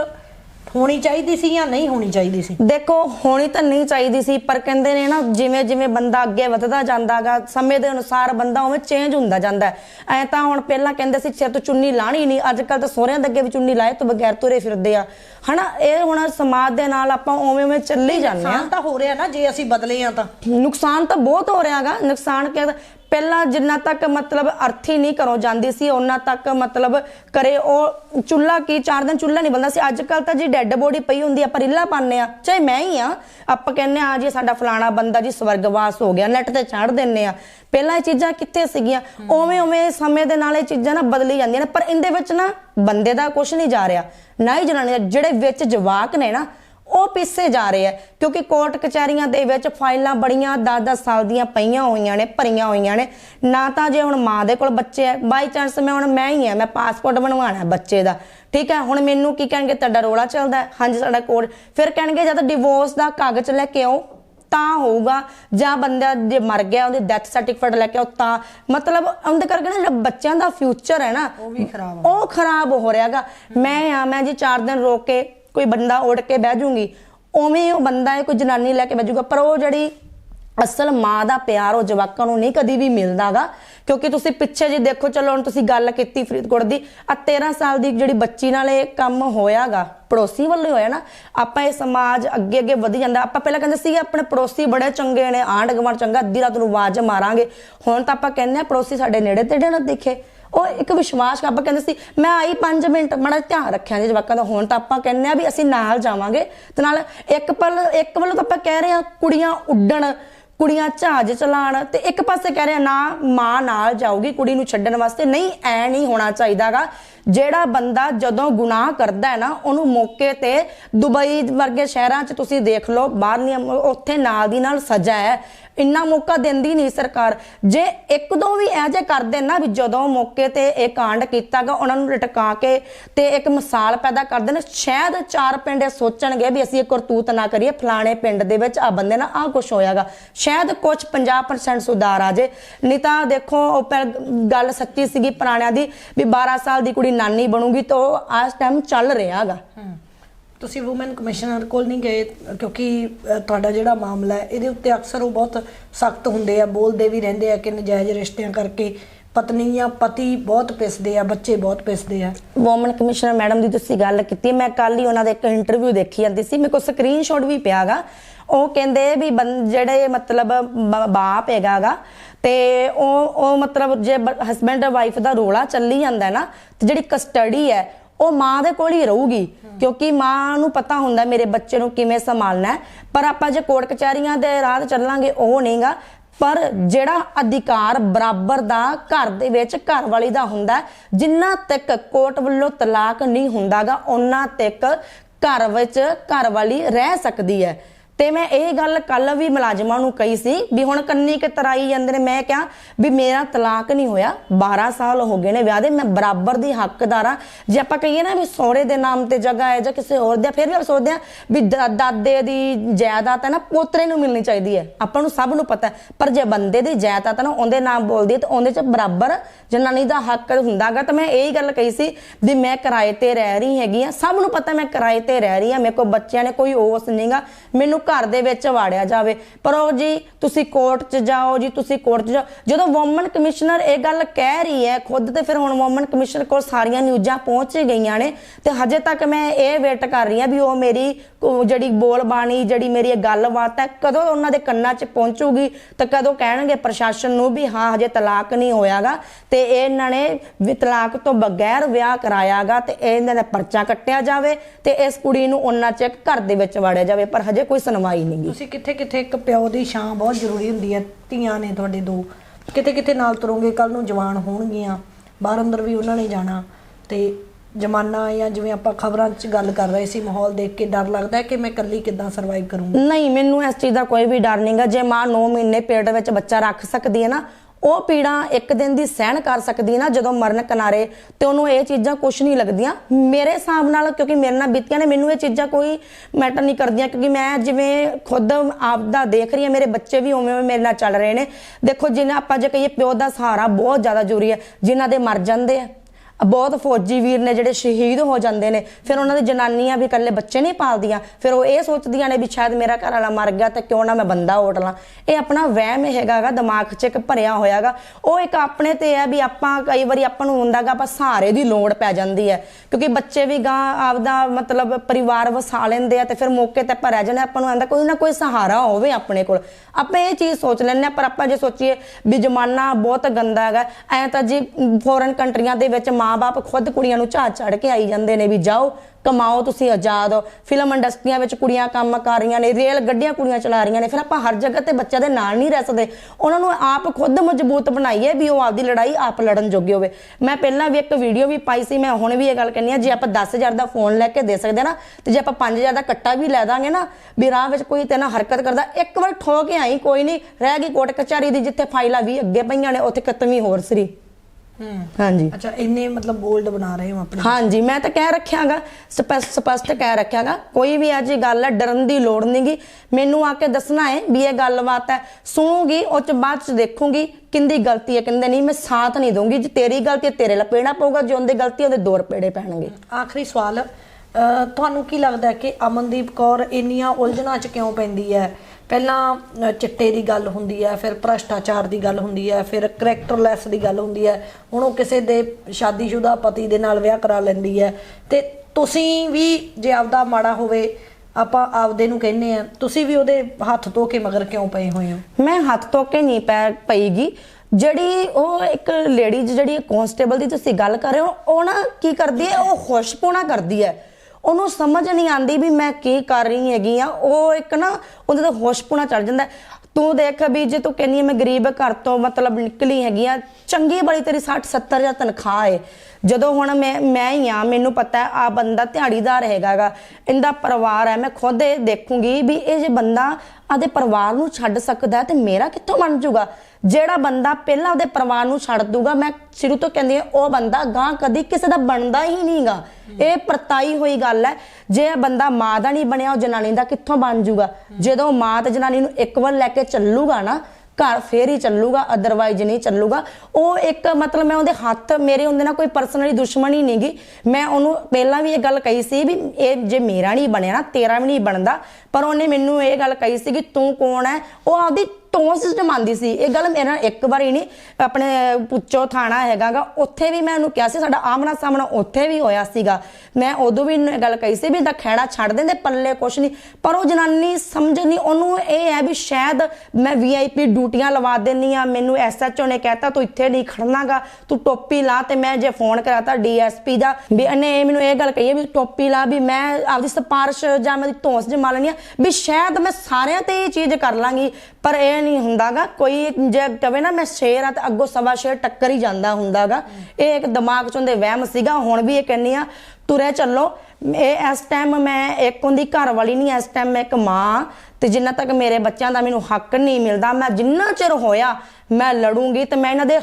ਹੋਣੀ ਚਾਹੀਦੀ ਸੀ ਜਾਂ ਨਹੀਂ ਹੋਣੀ ਚਾਹੀਦੀ ਸੀ? ਦੇਖੋ ਹੋਣੀ ਤਾਂ ਨਹੀਂ ਚਾਹੀਦੀ ਸੀ ਪਰ ਕਹਿੰਦੇ ਨੇ ਨਾ ਜਿਵੇਂ ਜਿਵੇਂ ਬੰਦਾ ਅੱਗੇ ਵਧਦਾ ਜਾਂਦਾਗਾ ਸਮੇਂ ਦੇ ਅਨੁਸਾਰ ਬੰਦਾ ਉਵੇਂ ਚੇਂਜ ਹੁੰਦਾ ਜਾਂਦਾ ਐ ਤਾਂ ਹੁਣ ਪਹਿਲਾਂ ਕਹਿੰਦੇ ਸੀ ਸਿਰ ਤੋਂ ਚੁੰਨੀ ਲਾਣੀ ਨਹੀਂ ਅੱਜ ਕੱਲ ਤਾਂ ਸਹੁਰਿਆਂ ਦੇ ਅੱਗੇ ਵੀ ਚੁੰਨੀ ਲਾਏ ਤੋਂ ਬਗੈਰ ਤੁਰੇ ਫਿਰਦੇ ਆ। ਹਨਾ ਇਹ ਹੁਣ ਸਮਾਜ ਦੇ ਨਾਲ ਆਪਾਂ ਉਵੇਂ ਉਵੇਂ ਚੱਲੀ ਜਾਂਦੇ ਆ। ਨੁਕਸਾਨ ਤਾਂ ਹੋ ਰਿਹਾ ਨਾ ਜੇ ਅਸੀਂ ਬਦਲੇ ਆ ਤਾਂ। ਨੁਕਸਾਨ ਤਾਂ ਬਹੁਤ ਹੋ ਰਿਹਾਗਾ ਨੁਕਸਾਨ ਕਿ ਪਹਿਲਾਂ ਜਿੰਨਾ ਤੱਕ ਮਤਲਬ ਅਰਥੀ ਨਹੀਂ ਘਰੋਂ ਜਾਂਦੀ ਸੀ ਉਹਨਾਂ ਤੱਕ ਮਤਲਬ ਕਰੇ ਉਹ ਚੁੱਲਾ ਕੀ ਚਾਰ ਦਿਨ ਚੁੱਲਾ ਨਹੀਂ ਬੰਦਾ ਸੀ। ਅੱਜ ਕੱਲ ਤਾਂ ਜੀ ਡੈੱਡ ਬੋਡੀ ਪਈ ਹੁੰਦੀ ਆ, ਆਪਾਂ ਰੀਲਾ ਪਾਉਂਦੇ ਆ ਚਾਹੇ ਮੈਂ ਹੀ ਆ ਆਪਾਂ ਕਹਿੰਦੇ ਆ ਜੀ ਸਾਡਾ ਫਲਾਣਾ ਬੰਦਾ ਜੀ ਸਵਰਗਵਾਸ ਹੋ ਗਿਆ ਨੈਟ ਤੇ ਚਾੜ ਦਿੰਨੇ ਆ ਪਹਿਲਾਂ ਇਹ ਚੀਜ਼ਾਂ ਕਿੱਥੇ ਸੀਗੀਆਂ? ਉਵੇਂ ਉਵੇਂ ਸਮੇਂ ਦੇ ਨਾਲ ਇਹ ਚੀਜ਼ਾਂ ਨਾ ਬਦਲੀ ਜਾਂਦੀਆਂ ਨੇ ਪਰ ਇਹਦੇ ਵਿੱਚ ਨਾ ਬੰਦੇ ਦਾ ਕੁਝ ਨਹੀਂ ਜਾ ਰਿਹਾ। ਨਾ ਹੀ ਜਨਾਨੀ ਜਿਹੜੇ ਵਿੱਚ ਜਵਾਕ ਨੇ ਨਾ ਉਹ ਪਿੱਛੇ ਜਾ ਰਹੇ ਆ ਕਿਉਂਕਿ ਕੋਰਟ ਕਚਹਿਰੀਆਂ ਦੇ ਵਿੱਚ ਫਾਈਲਾਂ ਬੜੀਆਂ 10-10 ਸਾਲ ਦੀਆਂ ਪਈਆਂ ਹੋਈਆਂ ਨੇ ਭਰੀਆਂ ਹੋਈਆਂ ਨੇ। ਨਾ ਤਾਂ ਜੇ ਹੁਣ ਮਾਂ ਦੇ ਕੋਲ ਬੱਚੇ ਆ ਬਾਈ ਚਾਂਸ ਮੈਂ ਹੁਣ ਮੈਂ ਹੀ ਆ ਮੈਂ ਪਾਸਪੋਰਟ ਬਣਵਾਉਣਾ ਹੈ ਬੱਚੇ ਦਾ ਠੀਕ ਹੈ? ਹੁਣ ਮੈਨੂੰ ਕੀ ਕਹਿਣਗੇ ਤੁਹਾਡਾ ਰੋਲਾ ਚੱਲਦਾ ਹਾਂਜੀ ਸਾਡਾ ਕੋਰਟ। ਫਿਰ ਕਹਿਣਗੇ ਜਦ ਡਿਵੋਰਸ ਦਾ ਕਾਗਜ਼ ਲੈ ਕੇ ਆਓ ਤਾਂ ਹੋਊਗਾ। ਜਾਂ ਬੰਦਾ ਜੇ ਮਰ ਗਿਆ ਉਹਦੀ ਡੈਥ ਸਰਟੀਫਿਕੇਟ ਲੈ ਕੇ ਆਓ ਤਾਂ। ਮਤਲਬ ਉਹਦੇ ਕਰਕੇ ਨਾ ਜਿਹੜਾ ਬੱਚਿਆਂ ਦਾ ਫਿਊਚਰ ਹੈ ਨਾ ਉਹ ਵੀ ਖਰਾਬ ਉਹ ਖਰਾਬ ਹੋ ਰਿਹਾਗਾ। ਮੈਂ ਆ ਮੈਂ ਜੀ 4 ਦਿਨ ਰੋਕ ਕੇ ਕੋਈ ਬੰਦਾ ਉੱਡ ਕੇ ਬਹਿ ਜੂੰਗੀ, ਉਵੇਂ ਉਹ ਬੰਦਾ ਹੈ ਕੋਈ ਜਨਾਨੀ ਲੈ ਕੇ ਬਹਿ ਜੂਗਾ, ਪਰ ਉਹ ਜਿਹੜੀ ਅਸਲ ਮਾਂ ਦਾ ਪਿਆਰ ਉਹ ਜਵਾਕਾਂ ਨੂੰ ਨਹੀਂ ਕਦੀ ਵੀ ਮਿਲਦਾਗਾ, ਕਿਉਂਕਿ ਤੁਸੀਂ ਪਿੱਛੇ ਜੇ ਦੇਖੋ, ਚਲੋ ਹੁਣ ਤੁਸੀਂ ਗੱਲ ਕੀਤੀ ਫਰੀਦਕੋਟ ਦੀ, ਆ 13 ਸਾਲ ਦੀ ਜਿਹੜੀ ਬੱਚੀ ਨਾਲ ਇਹ ਕੰਮ ਹੋਇਆਗਾ, ਪੜੋਸੀ ਵੱਲੋਂ ਹੋਇਆ ਨਾ, ਆਪਾਂ ਇਹ ਸਮਾਜ ਅੱਗੇ ਅੱਗੇ ਵਧੀ ਜਾਂਦਾ, ਆਪਾਂ ਪਹਿਲਾਂ ਕਹਿੰਦੇ ਸੀ ਆਪਣੇ ਪੜੋਸੀ ਬੜੇ ਚੰਗੇ ਨੇ, ਆਂਢ ਗੁਆਂਢ ਚੰਗਾ, ਅੱਧੀ ਰਾਤ ਨੂੰ ਆਵਾਜ਼ ਮਾਰਾਂਗੇ, ਹੁਣ ਤਾਂ ਆਪਾਂ ਕਹਿੰਦੇ ਆ ਪੜੋਸੀ ਸਾਡੇ ਨੇੜੇ ਤੇੜੇ ਨਾ ਦਿਖੇ। ਉਹ ਇੱਕ ਵਿਸ਼ਵਾਸ ਆਪਾਂ ਕਹਿੰਦੇ ਸੀ ਮੈਂ ਆਈ 5 ਮਿੰਟ ਮੜਾ ਧਿਆਨ ਰੱਖਿਆ ਜੀ ਜਵਾਕਾਂ ਦਾ ਹੁਣ ਤਾਂ ਆਪਾਂ ਕਹਿੰਦੇ ਆ ਵੀ ਅਸੀਂ ਨਾਲ ਜਾਵਾਂਗੇ। ਤੇ ਨਾਲ ਇੱਕ ਪਲ ਇੱਕ ਵੱਲੋਂ ਤਾਂ ਆਪਾਂ ਕਹਿ ਰਹੇ ਆ ਕੁੜੀਆਂ ਉੱਡਣ ਕੁੜੀਆਂ ਜਹਾਜ਼ ਚਲਾਣ ਤੇ ਇੱਕ ਪਾਸੇ ਕਹਿ ਰਹੇ ਆ, ਨਾ ਮਾਂ ਨਾਲ ਜਾਊਗੀ ਕੁੜੀ ਨੂੰ ਛੱਡਣ ਵਾਸਤੇ। ਨਹੀਂ ਐ ਨਹੀਂ ਹੋਣਾ ਚਾਹੀਦਾਗਾ। ਜਿਹੜਾ ਬੰਦਾ ਜਦੋਂ ਗੁਨਾਹ ਕਰਦਾ ਹੈ ਨਾ ਉਹਨੂੰ ਮੌਕੇ ਤੇ ਦੁਬਈ ਵਰਗੇ ਸ਼ਹਿਰਾਂ 'ਚ ਤੁਸੀਂ ਦੇਖ ਲਓ ਬਾਹਰਲੀਆਂ ਉੱਥੇ ਨਾਲ ਦੀ ਨਾਲ ਸਜ਼ਾ ਹੈ। ਇੰਨਾ ਮੌਕਾ ਦਿੰਦੀ ਨਹੀਂ ਸਰਕਾਰ। ਜੇ ਇੱਕ ਦੋ ਵੀ ਇਹ ਜੇ ਕਰਦੇ ਨਾ ਵੀ ਜਦੋਂ ਮੌਕੇ ਤੇ ਇਹ ਕਾਂਡ ਕੀਤਾਗਾ ਉਹਨਾਂ ਨੂੰ ਲਟਕਾ ਕੇ ਤੇ ਇੱਕ ਮਿਸਾਲ ਪੈਦਾ ਕਰ ਦੇਣ, ਸ਼ਾਇਦ ਚਾਰ ਪਿੰਡ ਇਹ ਸੋਚਣਗੇ ਵੀ ਅਸੀਂ ਇਹ ਕਰਤੂਤ ਨਾ ਕਰੀਏ, ਫਲਾਣੇ ਪਿੰਡ ਦੇ ਵਿੱਚ ਆ ਬੰਦੇ ਨਾਲ ਆ ਕੁਝ ਹੋਇਆਗਾ। ਸ਼ਾਇਦ ਕੁਝ 50% ਸੁਧਾਰ ਆ ਜੇ। ਨਹੀਂ ਤਾਂ ਦੇਖੋ, ਉਹ ਪਹਿਲ- ਗੱਲ ਸੱਚੀ ਸੀਗੀ ਪੁਰਾਣਿਆਂ ਦੀ ਵੀ 12 ਸਾਲ ਦੀ ਕੁੜੀ ਨਾਨੀ ਬਣੂਗੀ ਤਾਂ ਉਹ ਇਸ ਟਾਈਮ ਚੱਲ ਰਿਹਾਗਾ। ਤੁਸੀਂ ਔਮਨ ਕਮਿਸ਼ਨਰ ਕੋਲ ਨਹੀਂ ਗਏ, ਕਿਉਂਕਿ ਤੁਹਾਡਾ ਜਿਹੜਾ ਮਾਮਲਾ ਹੈ, ਇਹਦੇ ਉੱਤੇ ਅਕਸਰ ਉਹ ਬਹੁਤ ਸਖਤ ਹੁੰਦੇ ਆ, ਬੋਲਦੇ ਵੀ ਰਹਿੰਦੇ ਆ ਕਿ ਨਜਾਇਜ਼ ਰਿਸ਼ਤਿਆਂ ਕਰਕੇ ਪਤਨੀ ਜਾਂ ਪਤੀ ਬਹੁਤ ਪਿਸਦੇ ਆ, ਬੱਚੇ ਬਹੁਤ ਪਿਸਦੇ ਆ। ਵੂਮਨ ਕਮਿਸ਼ਨਰ ਮੈਡਮ ਦੀ ਤੁਸੀਂ ਗੱਲ ਕੀਤੀ, ਮੈਂ ਕੱਲ ਹੀ ਉਹਨਾਂ ਦਾ ਇੱਕ ਇੰਟਰਵਿਊ ਦੇਖੀ ਜਾਂਦੀ ਸੀ, ਮੇਰੇ ਕੋਲ ਸਕਰੀਨਸ਼ਾਟ ਵੀ ਪਿਆਗਾ। ਉਹ ਕਹਿੰਦੇ ਵੀ ਬੰ- ਜਿਹੜੇ ਮਤਲਬ ਬ- ਬਾਪ ਹੈਗਾਗਾ, ਤੇ ਉਹ ਉਹ ਮਤਲਬ ਜੇ ਹਸਬੰਡ ਵਾਈਫ ਦਾ ਰੋਲਾ ਚੱਲੀ ਜਾਂਦਾ ਨਾ, ਤੇ ਜਿਹੜੀ ਕਸਟਡੀ ਹੈ ਉਹ ਮਾਂ ਦੇ ਕੋਲ ਹੀ ਰਹੂਗੀ ਕਿਉਂਕਿ ਮਾਂ ਨੂੰ ਪਤਾ ਹੁੰਦਾ ਮੇਰੇ ਬੱਚੇ ਨੂੰ ਕਿਵੇਂ ਸੰਭਾਲਣਾ ਹੈ। ਪਰ ਆਪਾਂ ਜੇ ਕੋਰਟ ਕਚਹਿਰੀਆਂ ਦੇ ਰਾਹ ਤੇ ਚੱਲਾਂਗੇ ਉਹ ਨਹੀਂਗਾ। ਪਰ ਜਿਹੜਾ ਅਧਿਕਾਰ ਬਰਾਬਰ ਦਾ ਘਰ ਦੇ ਵਿੱਚ ਘਰ ਵਾਲੀ ਦਾ ਹੁੰਦਾ ਹੈ, ਜਿੰਨਾ ਤੱਕ ਕੋਰਟ ਵੱਲੋਂ ਤਲਾਕ ਨਹੀਂ ਹੁੰਦਾਗਾ ਉਹਨਾਂ ਤੱਕ ਘਰ ਵਿੱਚ ਘਰ ਵਾਲੀ ਰਹਿ ਸਕਦੀ ਹੈ। ਤੇ ਮੈਂ ਇਹ ਗੱਲ ਕੱਲ ਵੀ ਮੁਲਾਜ਼ਮਾਂ ਨੂੰ ਕਹੀ ਸੀ ਵੀ ਹੁਣ ਕੰਨੀ ਕਿ ਤਰਾਈ ਜਾਂਦੇ ਨੇ, ਮੈਂ ਕਿਹਾ ਵੀ ਮੇਰਾ ਤਲਾਕ ਨਹੀਂ ਹੋਇਆ 12 ਸਾਲ ਹੋ ਗਏ ਨੇ ਵਿਆਹ ਦੇ, ਮੈਂ ਬਰਾਬਰ ਦੀ ਹੱਕਦਾਰ ਆ ਜੇ ਆਪਾਂ ਕਹੀਏ ਨਾ ਵੀ ਸਹੁਰੇ ਦੇ ਨਾਮ ਤੇ ਜਗ੍ਹਾ ਹੈ ਜਾਂ ਕਿਸੇ ਹੋਰ ਦੇ, ਫਿਰ ਵੀ ਆਪਾਂ ਸੋਚਦੇ ਆ ਵੀ ਦਾ- ਦਾਦੇ ਦੀ ਜਾਇਦਾਦ ਹੈ ਨਾ, ਪੋਤਰੇ ਨੂੰ ਮਿਲਣੀ ਚਾਹੀਦੀ ਹੈ। ਆਪਾਂ ਨੂੰ ਸਭ ਨੂੰ ਪਤਾ ਪਰ ਜੇ ਬੰਦੇ ਦੀ ਜਾਇਦਾਦ ਹੈ ਨਾ, ਉਹਦੇ ਨਾਮ ਬੋਲਦੀ ਹੈ ਤਾਂ ਉਹਦੇ ਚ ਬਰਾਬਰ ਜਨਾਨੀ ਦਾ ਹੱਕ ਹੁੰਦਾਗਾ ਤਾਂ ਮੈਂ ਇਹੀ ਗੱਲ ਕਹੀ ਸੀ ਵੀ ਮੈਂ ਕਿਰਾਏ ਤੇ ਰਹਿ ਰਹੀ ਹੈਗੀ ਆ ਸਭ ਨੂੰ ਪਤਾ ਮੈਂ ਕਿਰਾਏ ਤੇ ਰਹਿ ਰਹੀ ਆ ਮੇਰੇ ਕੋਲ ਬੱਚਿਆਂ ਨੇ ਕੋਈ ਉਸ ਨਹੀਂਗਾ ਮੈਨੂੰ ਘਰ ਦੇ ਵਿੱਚ ਵਾੜਿਆ ਜਾਵੇ। ਪਰ ਉਹ ਜੀ, ਤੁਸੀਂ ਕੋਰਟ 'ਚ ਜਾਓ ਜੀ, ਤੁਸੀਂ ਕੋਰਟ 'ਚ ਜਾਓ। ਜਦੋਂ ਵੂਮਨ ਕਮਿਸ਼ਨਰ ਇਹ ਗੱਲ ਕਹਿ ਰਹੀ ਹੈ ਖੁਦ, ਤੇ ਫਿਰ ਹੁਣ ਵੂਮਨ ਕਮਿਸ਼ਨਰ ਕੋਲ ਸਾਰੀਆਂ ਨਿਊਜ਼ਾਂ ਪਹੁੰਚ ਗਈਆਂ ਨੇ। ਤੇ ਹਜੇ ਤੱਕ ਮੈਂ ਇਹ ਵੇਟ ਕਰ ਰਹੀ ਹਾਂ ਵੀ ਉਹ ਮੇਰੀ ਕੋ- ਜਿਹੜੀ ਬੋਲ ਬਾਣੀ, ਜਿਹੜੀ ਮੇਰੀ ਇਹ ਗੱਲਬਾਤ ਹੈ, ਕਦੋਂ ਉਹਨਾਂ ਦੇ ਕੰਨਾਂ 'ਚ ਪਹੁੰਚੂਗੀ, ਤੇ ਕਦੋਂ ਕਹਿਣਗੇ ਪ੍ਰਸ਼ਾਸਨ ਨੂੰ ਵੀ ਹਾਂ, ਹਜੇ ਤਲਾਕ ਨਹੀਂ ਹੋਇਆਗਾ। ਤੇ ਇਹਨਾਂ ਨੇ ਵੀ ਤਲਾਕ ਤੋਂ ਬਗੈਰ ਵਿਆਹ ਕਰਾਇਆਗਾ, ਤੇ ਇਹਨਾਂ ਦਾ ਪਰਚਾ ਕੱਟਿਆ ਜਾਵੇ, ਤੇ ਇਸ ਕੁੜੀ ਨੂੰ ਉਹਨਾਂ ਚ ਘਰ ਦੇ ਵਿੱਚ ਵਾੜਿਆ ਜਾਵੇ। ਪਰ ਹਜੇ ਕੋਈ ਸੁਣਵਾਈ ਨਹੀਂ ਗੀ। ਤੁਸੀਂ ਕਿੱਥੇ ਕਿੱਥੇ ਇੱਕ ਪਿਓ ਦੀ ਛਾਂ ਬਹੁਤ ਜ਼ਰੂਰੀ ਹੁੰਦੀ ਹੈ ਧੀਆਂ ਨੇ ਤੁਹਾਡੇ ਦੋ। ਕਿਤੇ ਕਿਤੇ ਨਾਲ ਤੁਰੋਗੇ ਕੱਲ ਨੂੰ ਜਵਾਨ ਹੋਣਗੀਆਂ ਬਾਹਰ ਅੰਦਰ ਵੀ ਉਹਨਾਂ ਨੇ ਜਾਣਾ। ਤੇ ਜਮਾਨਾ ਜਾਂ ਜਿਵੇਂ ਆਪਾਂ ਖਬਰਾਂ 'ਚ ਗੱਲ ਕਰ ਰਹੇ ਸੀ ਮਾਹੌਲ ਦੇਖ ਕੇ ਡਰ ਲੱਗਦਾ ਹੈ ਕਿ ਮੈਂ ਇਕੱਲੀ ਕਿੱਦਾਂ ਸਰਵਾਈਵ ਕਰੂੰਗੀ? ਨਹੀਂ ਮੈਨੂੰ ਇਸ ਚੀਜ਼ ਦਾ ਕੋਈ ਵੀ ਡਰ ਨਹੀਂਗਾ ਜੇ ਮਾਂ 9 ਮਹੀਨੇ ਪੇਟ ਵਿੱਚ ਬੱਚਾ ਰੱਖ ਸਕਦੀ ਹੈ ਨਾ ਉਹ ਪੀੜਾ ਇੱਕ ਦਿਨ ਦੀ ਸਹਿਣ ਕਰ ਸਕਦੀ ਨਾ ਜਦੋਂ ਮਰਨ ਕਿਨਾਰੇ ਤੇ ਉਹਨੂੰ ਇਹ ਚੀਜ਼ਾਂ ਕੁਝ ਨਹੀਂ ਲੱਗਦੀਆਂ। ਮੇਰੇ ਹਿਸਾਬ ਨਾਲ ਕਿਉਂਕਿ ਮੇਰੇ ਨਾਲ ਬੀਤੀਆਂ ਨੇ, ਮੈਨੂੰ ਇਹ ਚੀਜ਼ਾਂ ਕੋਈ ਮੈਟਰ ਨਹੀਂ ਕਰਦੀਆਂ ਕਿਉਂਕਿ ਮੈਂ ਜਿਵੇਂ ਖੁਦ ਆਪ ਦਾ ਦੇਖ ਰਹੀ ਹਾਂ, ਮੇਰੇ ਬੱਚੇ ਵੀ ਉਵੇਂ ਉਵੇਂ ਮੇਰੇ ਨਾਲ ਚੱਲ ਰਹੇ ਨੇ। ਦੇਖੋ ਜਿਨ੍ਹਾਂ ਆਪਾਂ ਜੇ ਕਹੀਏ ਪਿਓ ਦਾ ਸਹਾਰਾ ਬਹੁਤ ਜ਼ਿਆਦਾ ਜ਼ਰੂਰੀ ਹੈ, ਜਿਨ੍ਹਾਂ ਦੇ ਮਰ ਜਾਂਦੇ ਆ। ਬਹੁਤ ਫੌਜੀ ਵੀਰ ਨੇ ਜਿਹੜੇ ਸ਼ਹੀਦ ਹੋ ਜਾਂਦੇ ਨੇ, ਫਿਰ ਉਹਨਾਂ ਦੀ ਜਨਾਨੀਆਂ ਵੀ ਇਕੱਲੇ ਬੱਚੇ ਨਹੀਂ ਪਾਲਦੀਆਂ, ਫਿਰ ਉਹ ਇਹ ਸੋਚਦੀਆਂ ਨੇ ਵੀ ਸ਼ਾਇਦ ਮੇਰਾ ਘਰ ਵਾਲਾ ਮਰ ਗਿਆ ਤਾਂ ਕਿਉਂ ਨਾ ਮੈਂ ਬੰਦਾ ਓਟ ਲਾਂ। ਇਹ ਆਪਣਾ ਵਹਿਮ ਹੈਗਾਗਾ ਦਿਮਾਗ 'ਚ ਇੱਕ ਭਰਿਆ ਹੋਇਆਗਾ ਉਹ ਇੱਕ ਆਪਣੇ ਤੇ ਹੈ ਵੀ ਆਪਾਂ ਕਈ ਵਾਰੀ ਆਪਾਂ ਨੂੰ ਹੁੰਦਾਗਾ ਆਪਾਂ ਸਹਾਰੇ ਦੀ ਲੋੜ ਪੈ ਜਾਂਦੀ ਹੈ। ਕਿਉਂਕਿ ਬੱਚੇ ਵੀ ਗਾਂ, ਆਪਦਾ ਮਤਲਬ ਪਰਿਵਾਰ ਵਸਾ ਲੈਂਦੇ ਆ ਤੇ ਫਿਰ ਮੌਕੇ ਤੇ ਆਪਾਂ ਰਹਿ ਜਾਂਦੇ ਹਾਂ। ਆਪਾਂ ਨੂੰ ਆਂਦਾ ਕੋਈ ਨਾ ਕੋਈ ਸਹਾਰਾ ਹੋਵੇ ਆਪਣੇ ਕੋਲ। ਆਪਾਂ ਇਹ ਚੀਜ਼ ਸੋਚ ਲੈਂਦੇ ਆ ਪਰ ਆਪਾਂ ਜੇ ਸੋਚੀਏ ਵੀ ਜ਼ਮਾਨਾ ਬਹੁਤ ਗੰਦਾ ਹੈਗਾ, ਐ ਤਾਂ ਜੀ ਫੋਰਨ ਕੰਟਰੀਆਂ ਦੇ ਵਿੱਚ ਮਾਪੇ ਖੁਦ ਕੁੜੀਆਂ ਨੂੰ ਝਾੜ ਚੜ ਕੇ ਆਈ ਜਾਂਦੇ ਨੇ ਵੀ ਜਾਓ, ਕਮਾਓ ਤੁਸੀਂ ਆਜ਼ਾਦ। ਹੋ ਫਿਲਮ ਇੰਡਸਟਰੀਆਂ ਵਿੱਚ ਕੁੜੀਆਂ ਕੰਮ ਕਰ ਰਹੀਆਂ ਨੇ, ਰੇਲ ਗੱਡੀਆਂ ਕੁੜੀਆਂ ਚਲਾ ਰਹੀਆਂ ਨੇ, ਫਿਰ ਆਪਾਂ ਹਰ ਜਗ੍ਹਾ ਤੇ ਬੱਚਿਆਂ ਦੇ ਨਾਲ ਨਹੀਂ ਰਹਿ ਸਕਦੇ। ਉਹਨਾਂ ਨੂੰ ਆਪ ਖੁਦ ਮਜ਼ਬੂਤ ਬਣਾਈਏ ਵੀ ਉਹ ਆਪਦੀ ਲੜਾਈ ਆਪ ਲੜਨ ਜੋਗੇ ਹੋਵੇ। ਮੈਂ ਪਹਿਲਾਂ ਵੀ ਇੱਕ ਵੀਡੀਓ ਵੀ ਪਾਈ ਸੀ, ਮੈਂ ਹੁਣ ਵੀ ਇਹ ਗੱਲ ਕਹਿੰਦੀ ਆ ਜੇ ਆਪਾਂ 10000 ਦਾ ਫੋਨ ਲੈ ਕੇ ਦੇ ਸਕਦੇ ਨਾ, ਤੇ ਜੇ ਆਪਾਂ 5000 ਦਾ ਕੱਟਾ ਵੀ ਲੈ ਦਾਂਗੇ ਨਾ, ਵੀ ਰਾਹ ਵਿੱਚ ਕੋਈ ਤੇ ਨਾ ਹਰਕਤ ਕਰਦਾ, ਇੱਕ ਵਾਰ ਠੋ ਕੇ ਆਈ, ਕੋਈ ਨਹੀਂ, ਰਹਿ ਗਈ ਕੋਟ ਕਚਾਰੀ ਦੀ ਜਿੱਥੇ ਫਾਈਲਾਂ ਵੀ ਅੱਗੇ ਪਈਆਂ ਨੇ, ਉੱਥੇ ਕਤਮੀ ਹੋਰ ਸਰੀ। ਹਾਂਜੀ। ਅੱਛਾ ਇੰਨੇ ਮਤਲਬ ਬੋਲਡ ਬਣਾ ਰਹੇ ਹੋ ਆਪਣੇ। ਹਾਂਜੀ ਮੈਂ ਤਾਂ ਕਹਿ ਰੱਖਿਆਗਾ ਸਪਸ਼ਟ ਕਹਿ ਰੱਖਿਆਗਾ ਕੋਈ ਵੀ ਅੱਜ ਗੱਲ ਹੈ ਡਰਨ ਦੀ ਲੋੜ ਨਹੀਂਗੀ। ਮੈਨੂੰ ਆ ਕੇ ਦੱਸਣਾ ਹੈ ਵੀ ਇਹ ਗੱਲਬਾਤ ਹੈ। ਸੁਣੂਗੀ ਉਹ ਚ ਬਾਅਦ ਚ ਦੇਖੂਗੀ ਕਿੰਦੀ ਗਲਤੀ ਹੈ ਕਿੰਦੇ ਨਹੀਂ। ਮੈਂ ਸਾਥ ਨਹੀਂ ਦਊਂਗੀ। ਜੇ ਤੇਰੀ ਗਲਤੀ ਹੈ ਤੇਰੇ ਲਪੇੜਾ ਪਊਗਾ। ਜੇ ਉਹਦੀ ਗਲਤੀ ਉਹਦੇ ਦੋ ਰਪੇੜੇ ਪੈਣਗੇ। ਆਖਰੀ ਸਵਾਲ ਤੁਹਾਨੂੰ ਕੀ ਲੱਗਦਾ ਹੈ ਕਿ ਅਮਨਦੀਪ ਕੌਰ ਇੰਨੀਆਂ ਉਲਝਣਾਂ 'ਚ ਕਿਉਂ ਪੈਂਦੀ ਹੈ? ਪਹਿਲਾਂ ਚਿੱਟੇ ਦੀ ਗੱਲ ਹੁੰਦੀ ਹੈ, ਫਿਰ ਭ੍ਰਸ਼ਟਾਚਾਰ ਦੀ ਗੱਲ ਹੁੰਦੀ ਹੈ, ਫਿਰ ਕਰੈਕਟਰਲੈਸ ਦੀ ਗੱਲ ਹੁੰਦੀ ਹੈ। ਹੁਣ ਉਹ ਕਿਸੇ ਦੇ ਸ਼ਾਦੀशुदा ਪਤੀ ਦੇ ਨਾਲ ਵਿਆਹ ਕਰਾ ਲੈਂਦੀ ਹੈ। ਤੇ ਤੁਸੀਂ ਵੀ ਜੇ ਆਪਦਾ ਮਾੜਾ ਹੋਵੇ, ਆਪਾਂ ਆਪਦੇ ਨੂੰ ਕਹਿੰਨੇ ਆ ਤੁਸੀਂ ਵੀ ਉਹਦੇ ਹੱਥ ਧੋ ਕੇ ਮਗਰ ਕਿਉਂ ਪਏ ਹੋਏ ਹੋ? ਮੈਂ ਹੱਥ ਧੋ ਕੇ ਨਹੀਂ ਪੈ ਪਈਗੀ। ਜਿਹੜੀ ਉਹ ਇੱਕ ਲੇਡੀਜ਼ ਜਿਹੜੀ ਕਨਸਟੇਬਲ ਦੀ ਤੁਸੀਂ ਗੱਲ ਕਰ ਰਹੇ ਹੋ, ਉਹ ਨਾ ਕੀ ਕਰਦੀ ਹੈ, ਉਹ ਖੁਸ਼ਪੂਣਾ ਕਰਦੀ ਹੈ। ਉਹਨੂੰ ਸਮਝ ਨਹੀਂ ਆਂਦੀ ਵੀ ਮੈਂ ਕੀ ਕਰ ਰਹੀ ਹੈਗੀ ਆ। ਉਹ ਇੱਕ ਨਾ ਉਹਦੇ ਤੇ ਹੋਸ਼ਪੂਣਾ ਚੜ ਜਾਂਦਾ ਤੂੰ ਦੇਖ ਵੀ ਜੇ ਤੂੰ ਕਹਿੰਦੀ ਮੈਂ ਗਰੀਬ ਘਰ ਤੋਂ ਮਤਲਬ ਨਿਕਲੀ ਹੈਗੀ ਆ, ਚੰਗੀ ਬੜੀ ਤੇਰੀ 60 70 ਜਾਂ ਤਨਖਾਹ ਏ। ਜਦੋਂ ਹੁਣ ਮੈਂ ਮੈਂ ਹੀ ਆ, ਮੈਨੂੰ ਪਤਾ ਹੈ ਆ ਬੰਦਾ ਦਿਹਾੜੀਦਾਰ ਹੈਗਾਗਾ, ਇਹਦਾ ਪਰਿਵਾਰ ਹੈ, ਮੈਂ ਖੁਦ ਇਹ ਦੇਖੂੰਗੀ ਵੀ ਇਹ ਜੇ ਬੰਦਾ ਆਦੇ ਪਰਿਵਾਰ ਨੂੰ ਛੱਡ ਸਕਦਾ ਤੇ ਮੇਰਾ ਕਿੱਥੋਂ ਬਣ ਜਾਊਗਾ? ਜਿਹੜਾ ਬੰਦਾ ਪਹਿਲਾਂ ਉਹਦੇ ਪਰਿਵਾਰ ਨੂੰ ਛੱਡ ਦੂਗਾ ਮੈਂ ਸ਼ੁਰੂ ਤੋਂ ਕਹਿੰਦੀ ਹਾਂ, ਉਹ ਬੰਦਾ ਗਾਂ ਕਦੀ ਕਿਸੇ ਦਾ ਬਣਦਾ ਹੀ ਨਹੀਂਗਾ। ਇਹ ਪਰਤਾਈ ਹੋਈ ਗੱਲ ਹੈ। ਜੇ ਇਹ ਬੰਦਾ ਮਾਂ ਦਾ ਨਹੀਂ ਬਣਿਆ, ਉਹ ਜਨਾਨੀ ਦਾ ਕਿੱਥੋਂ ਬਣ ਜਾਊਗਾ? ਜਦੋਂ ਮਾਂ ਤੇ ਜਨਾਨੀ ਨੂੰ ਇੱਕ ਵਾਰ ਲੈ ਕੇ ਚੱਲੂਗਾ ਨਾ ਘਰ ਫੇਰ ਹੀ ਚੱਲੂਗਾ ਅਦਰਵਾਈਜ਼ ਨਹੀਂ ਚੱਲੂਗਾ। ਉਹ ਇੱਕ ਮਤਲਬ ਮੈਂ ਉਹਦੇ ਹੱਥ, ਮੇਰੇ ਉਹਦੇ ਨਾਲ ਕੋਈ ਪਰਸਨਲੀ ਦੁਸ਼ਮਣੀ ਨਹੀਂਗੀ। ਮੈਂ ਉਹਨੂੰ ਪਹਿਲਾਂ ਵੀ ਇਹ ਗੱਲ ਕਹੀ ਸੀ ਵੀ ਇਹ ਜੇ ਮੇਰਾ ਨਹੀਂ ਬਣਿਆ ਨਾ, ਤੇਰਾ ਵੀ ਨਹੀਂ ਬਣਦਾ। ਪਰ ਉਹਨੇ ਮੈਨੂੰ ਇਹ ਗੱਲ ਕਹੀ ਸੀ ਕਿ ਤੂੰ ਕੌਣ ਹੈ? ਉਹ ਆਪਦੀ ਟੋਨ ਸਿਸਟਮ ਆਂਦੀ ਸੀ। ਇਹ ਗੱਲ ਮੇਰੇ ਨਾਲ ਇੱਕ ਵਾਰੀ ਨਹੀਂ, ਆਪਣੇ ਪੁੱਚੋ ਥਾਣਾ ਹੈਗਾਗਾ, ਉੱਥੇ ਵੀ ਮੈਂ ਉਹਨੂੰ ਕਿਹਾ ਸੀ, ਸਾਡਾ ਆਮਣਾ ਸਾਹਮਣਾ ਉੱਥੇ ਵੀ ਹੋਇਆ ਸੀਗਾ। ਮੈਂ ਉਦੋਂ ਵੀ ਇਹਨੂੰ ਇਹ ਗੱਲ ਕਹੀ ਸੀ ਵੀ ਇਹਦਾ ਖੈੜਾ ਛੱਡ ਦਿੰਦੇ, ਪੱਲੇ ਕੁਛ ਨਹੀਂ। ਪਰ ਉਹ ਜਨਾਨੀ ਸਮਝ ਨਹੀਂ, ਉਹਨੂੰ ਇਹ ਹੈ ਵੀ ਸ਼ਾਇਦ ਮੈਂ ਵੀਆਈਪੀ ਡਿਊਟੀਆਂ ਲਵਾ ਦੇਣੀ ਆ ਮੈਨੂੰ ਐਸਐਚਓ ਨੇ ਕਹਿਤਾ, ਤੂੰ ਇੱਥੇ ਨਹੀਂ ਖੜਨਾਗਾ, ਤੂੰ ਟੋਪੀ ਲਾ ਤੇ ਮੈਂ ਜੇ ਫੋਨ ਕਰਾਤਾ ਡੀਐਸਪੀ ਦਾ, ਵੀ ਇਹਨੇ ਮੈਨੂੰ ਇਹ ਗੱਲ ਕਹੀ ਹੈ ਵੀ ਟੋਪੀ ਲਾ, ਵੀ ਮੈਂ ਆਪਦੀ ਸਿਫਾਰਿਸ਼ ਜਾਂ ਮੇਰੀ ਧੌਂਸ ਜਮਾ ਲੈਣੀ ਆ ਵੀ ਸ਼ਾਇਦ ਮੈਂ ਸਾਰਿਆਂ ਤੇ ਇਹ ਚੀਜ਼ ਕਰ ਲਾਂਗੀ। ਪਰ ਇਹ ਨਹੀਂ ਹੁੰਦਾਗਾ। ਕੋਈ ਜੇ ਕਵੇ ਨਾ, ਮੈਂ ਸ਼ੇਰ ਆ ਤੇ ਅੱਗੋਂ ਸਵਾ ਸ਼ੇਰ ਟੱਕਰ ਹੀ ਜਾਂਦਾ ਹੁੰਦਾਗਾ। ਇਹ ਇੱਕ ਦਿਮਾਗ ਚੋਂ ਦੇ ਵਹਿਮ ਸੀਗਾ, ਹੁਣ ਵੀ ਇਹ ਕਹਿੰਨੀ ਆ, ਤੁਰੇ ਚੱਲੋ। ਇਹ ਇਸ ਟਾਈਮ ਮੈਂ ਇੱਕ ਹੁੰਦੀ ਘਰ ਵਾਲੀ ਨਹੀਂ, ਇਸ ਟਾਈਮ ਮੈਂ ਇੱਕ ਮਾਂ। ਤੇ ਜਿੰਨਾ ਤੱਕ ਮੇਰੇ ਬੱਚਿਆਂ ਦਾ ਮੈਨੂੰ ਹੱਕ ਨਹੀਂ ਮਿਲਦਾ, ਮੈਂ ਜਿੰਨਾ ਚਿਰ ਹੋਇਆ ਮੈਂ ਲੜੂੰਗੀ ਤੇ ਮੈਂ ਇਹਨਾਂ ਦੇ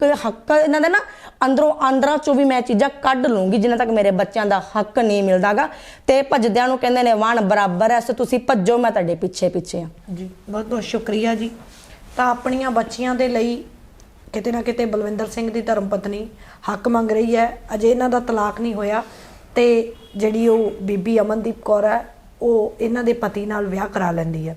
ਹੱਕ ਹੱਕ ਇਹਨਾਂ ਦੇ ਨਾ ਅੰਦਰੋਂ ਅੰਦਰਾਂ ਚੋਂ ਵੀ ਮੈਂ ਚੀਜ਼ਾਂ ਕੱਢ ਲੂੰਗੀ, ਜਿੰਨਾ ਤੱਕ ਮੇਰੇ ਬੱਚਿਆਂ ਦਾ ਹੱਕ ਨਹੀਂ ਮਿਲਦਾਗਾ। ਤੇ ਭੱਜਦਿਆਂ ਨੂੰ ਕਹਿੰਦੇ ਨੇ, ਵਾਣ ਬਰਾਬਰ ਐ, ਸੋ ਤੁਸੀਂ ਭੱਜੋ, ਮੈਂ ਤੁਹਾਡੇ ਪਿੱਛੇ ਪਿੱਛੇ ਆ। ਜੀ ਬਹੁਤ ਬਹੁਤ ਸ਼ੁਕਰੀਆ ਜੀ। ਤਾਂ ਆਪਣੀਆਂ ਬੱਚੀਆਂ ਦੇ ਲਈ ਕਿਤੇ ਨਾ ਕਿਤੇ ਬਲਵਿੰਦਰ ਸਿੰਘ ਦੀ ਧਰਮ ਪਤਨੀ ਹੱਕ ਮੰਗ ਰਹੀ ਹੈ ਅਜੇ ਇਹਨਾਂ ਦਾ ਤਲਾਕ ਨਹੀਂ ਹੋਇਆ ਤੇ ਜਿਹੜੀ ਉਹ ਬੀਬੀ ਅਮਨਦੀਪ ਕੌਰ ਹੈ ਉਹ ਇਹਨਾਂ ਦੇ ਪਤੀ ਨਾਲ ਵਿਆਹ ਕਰਾ ਲੈਂਦੀ ਹੈ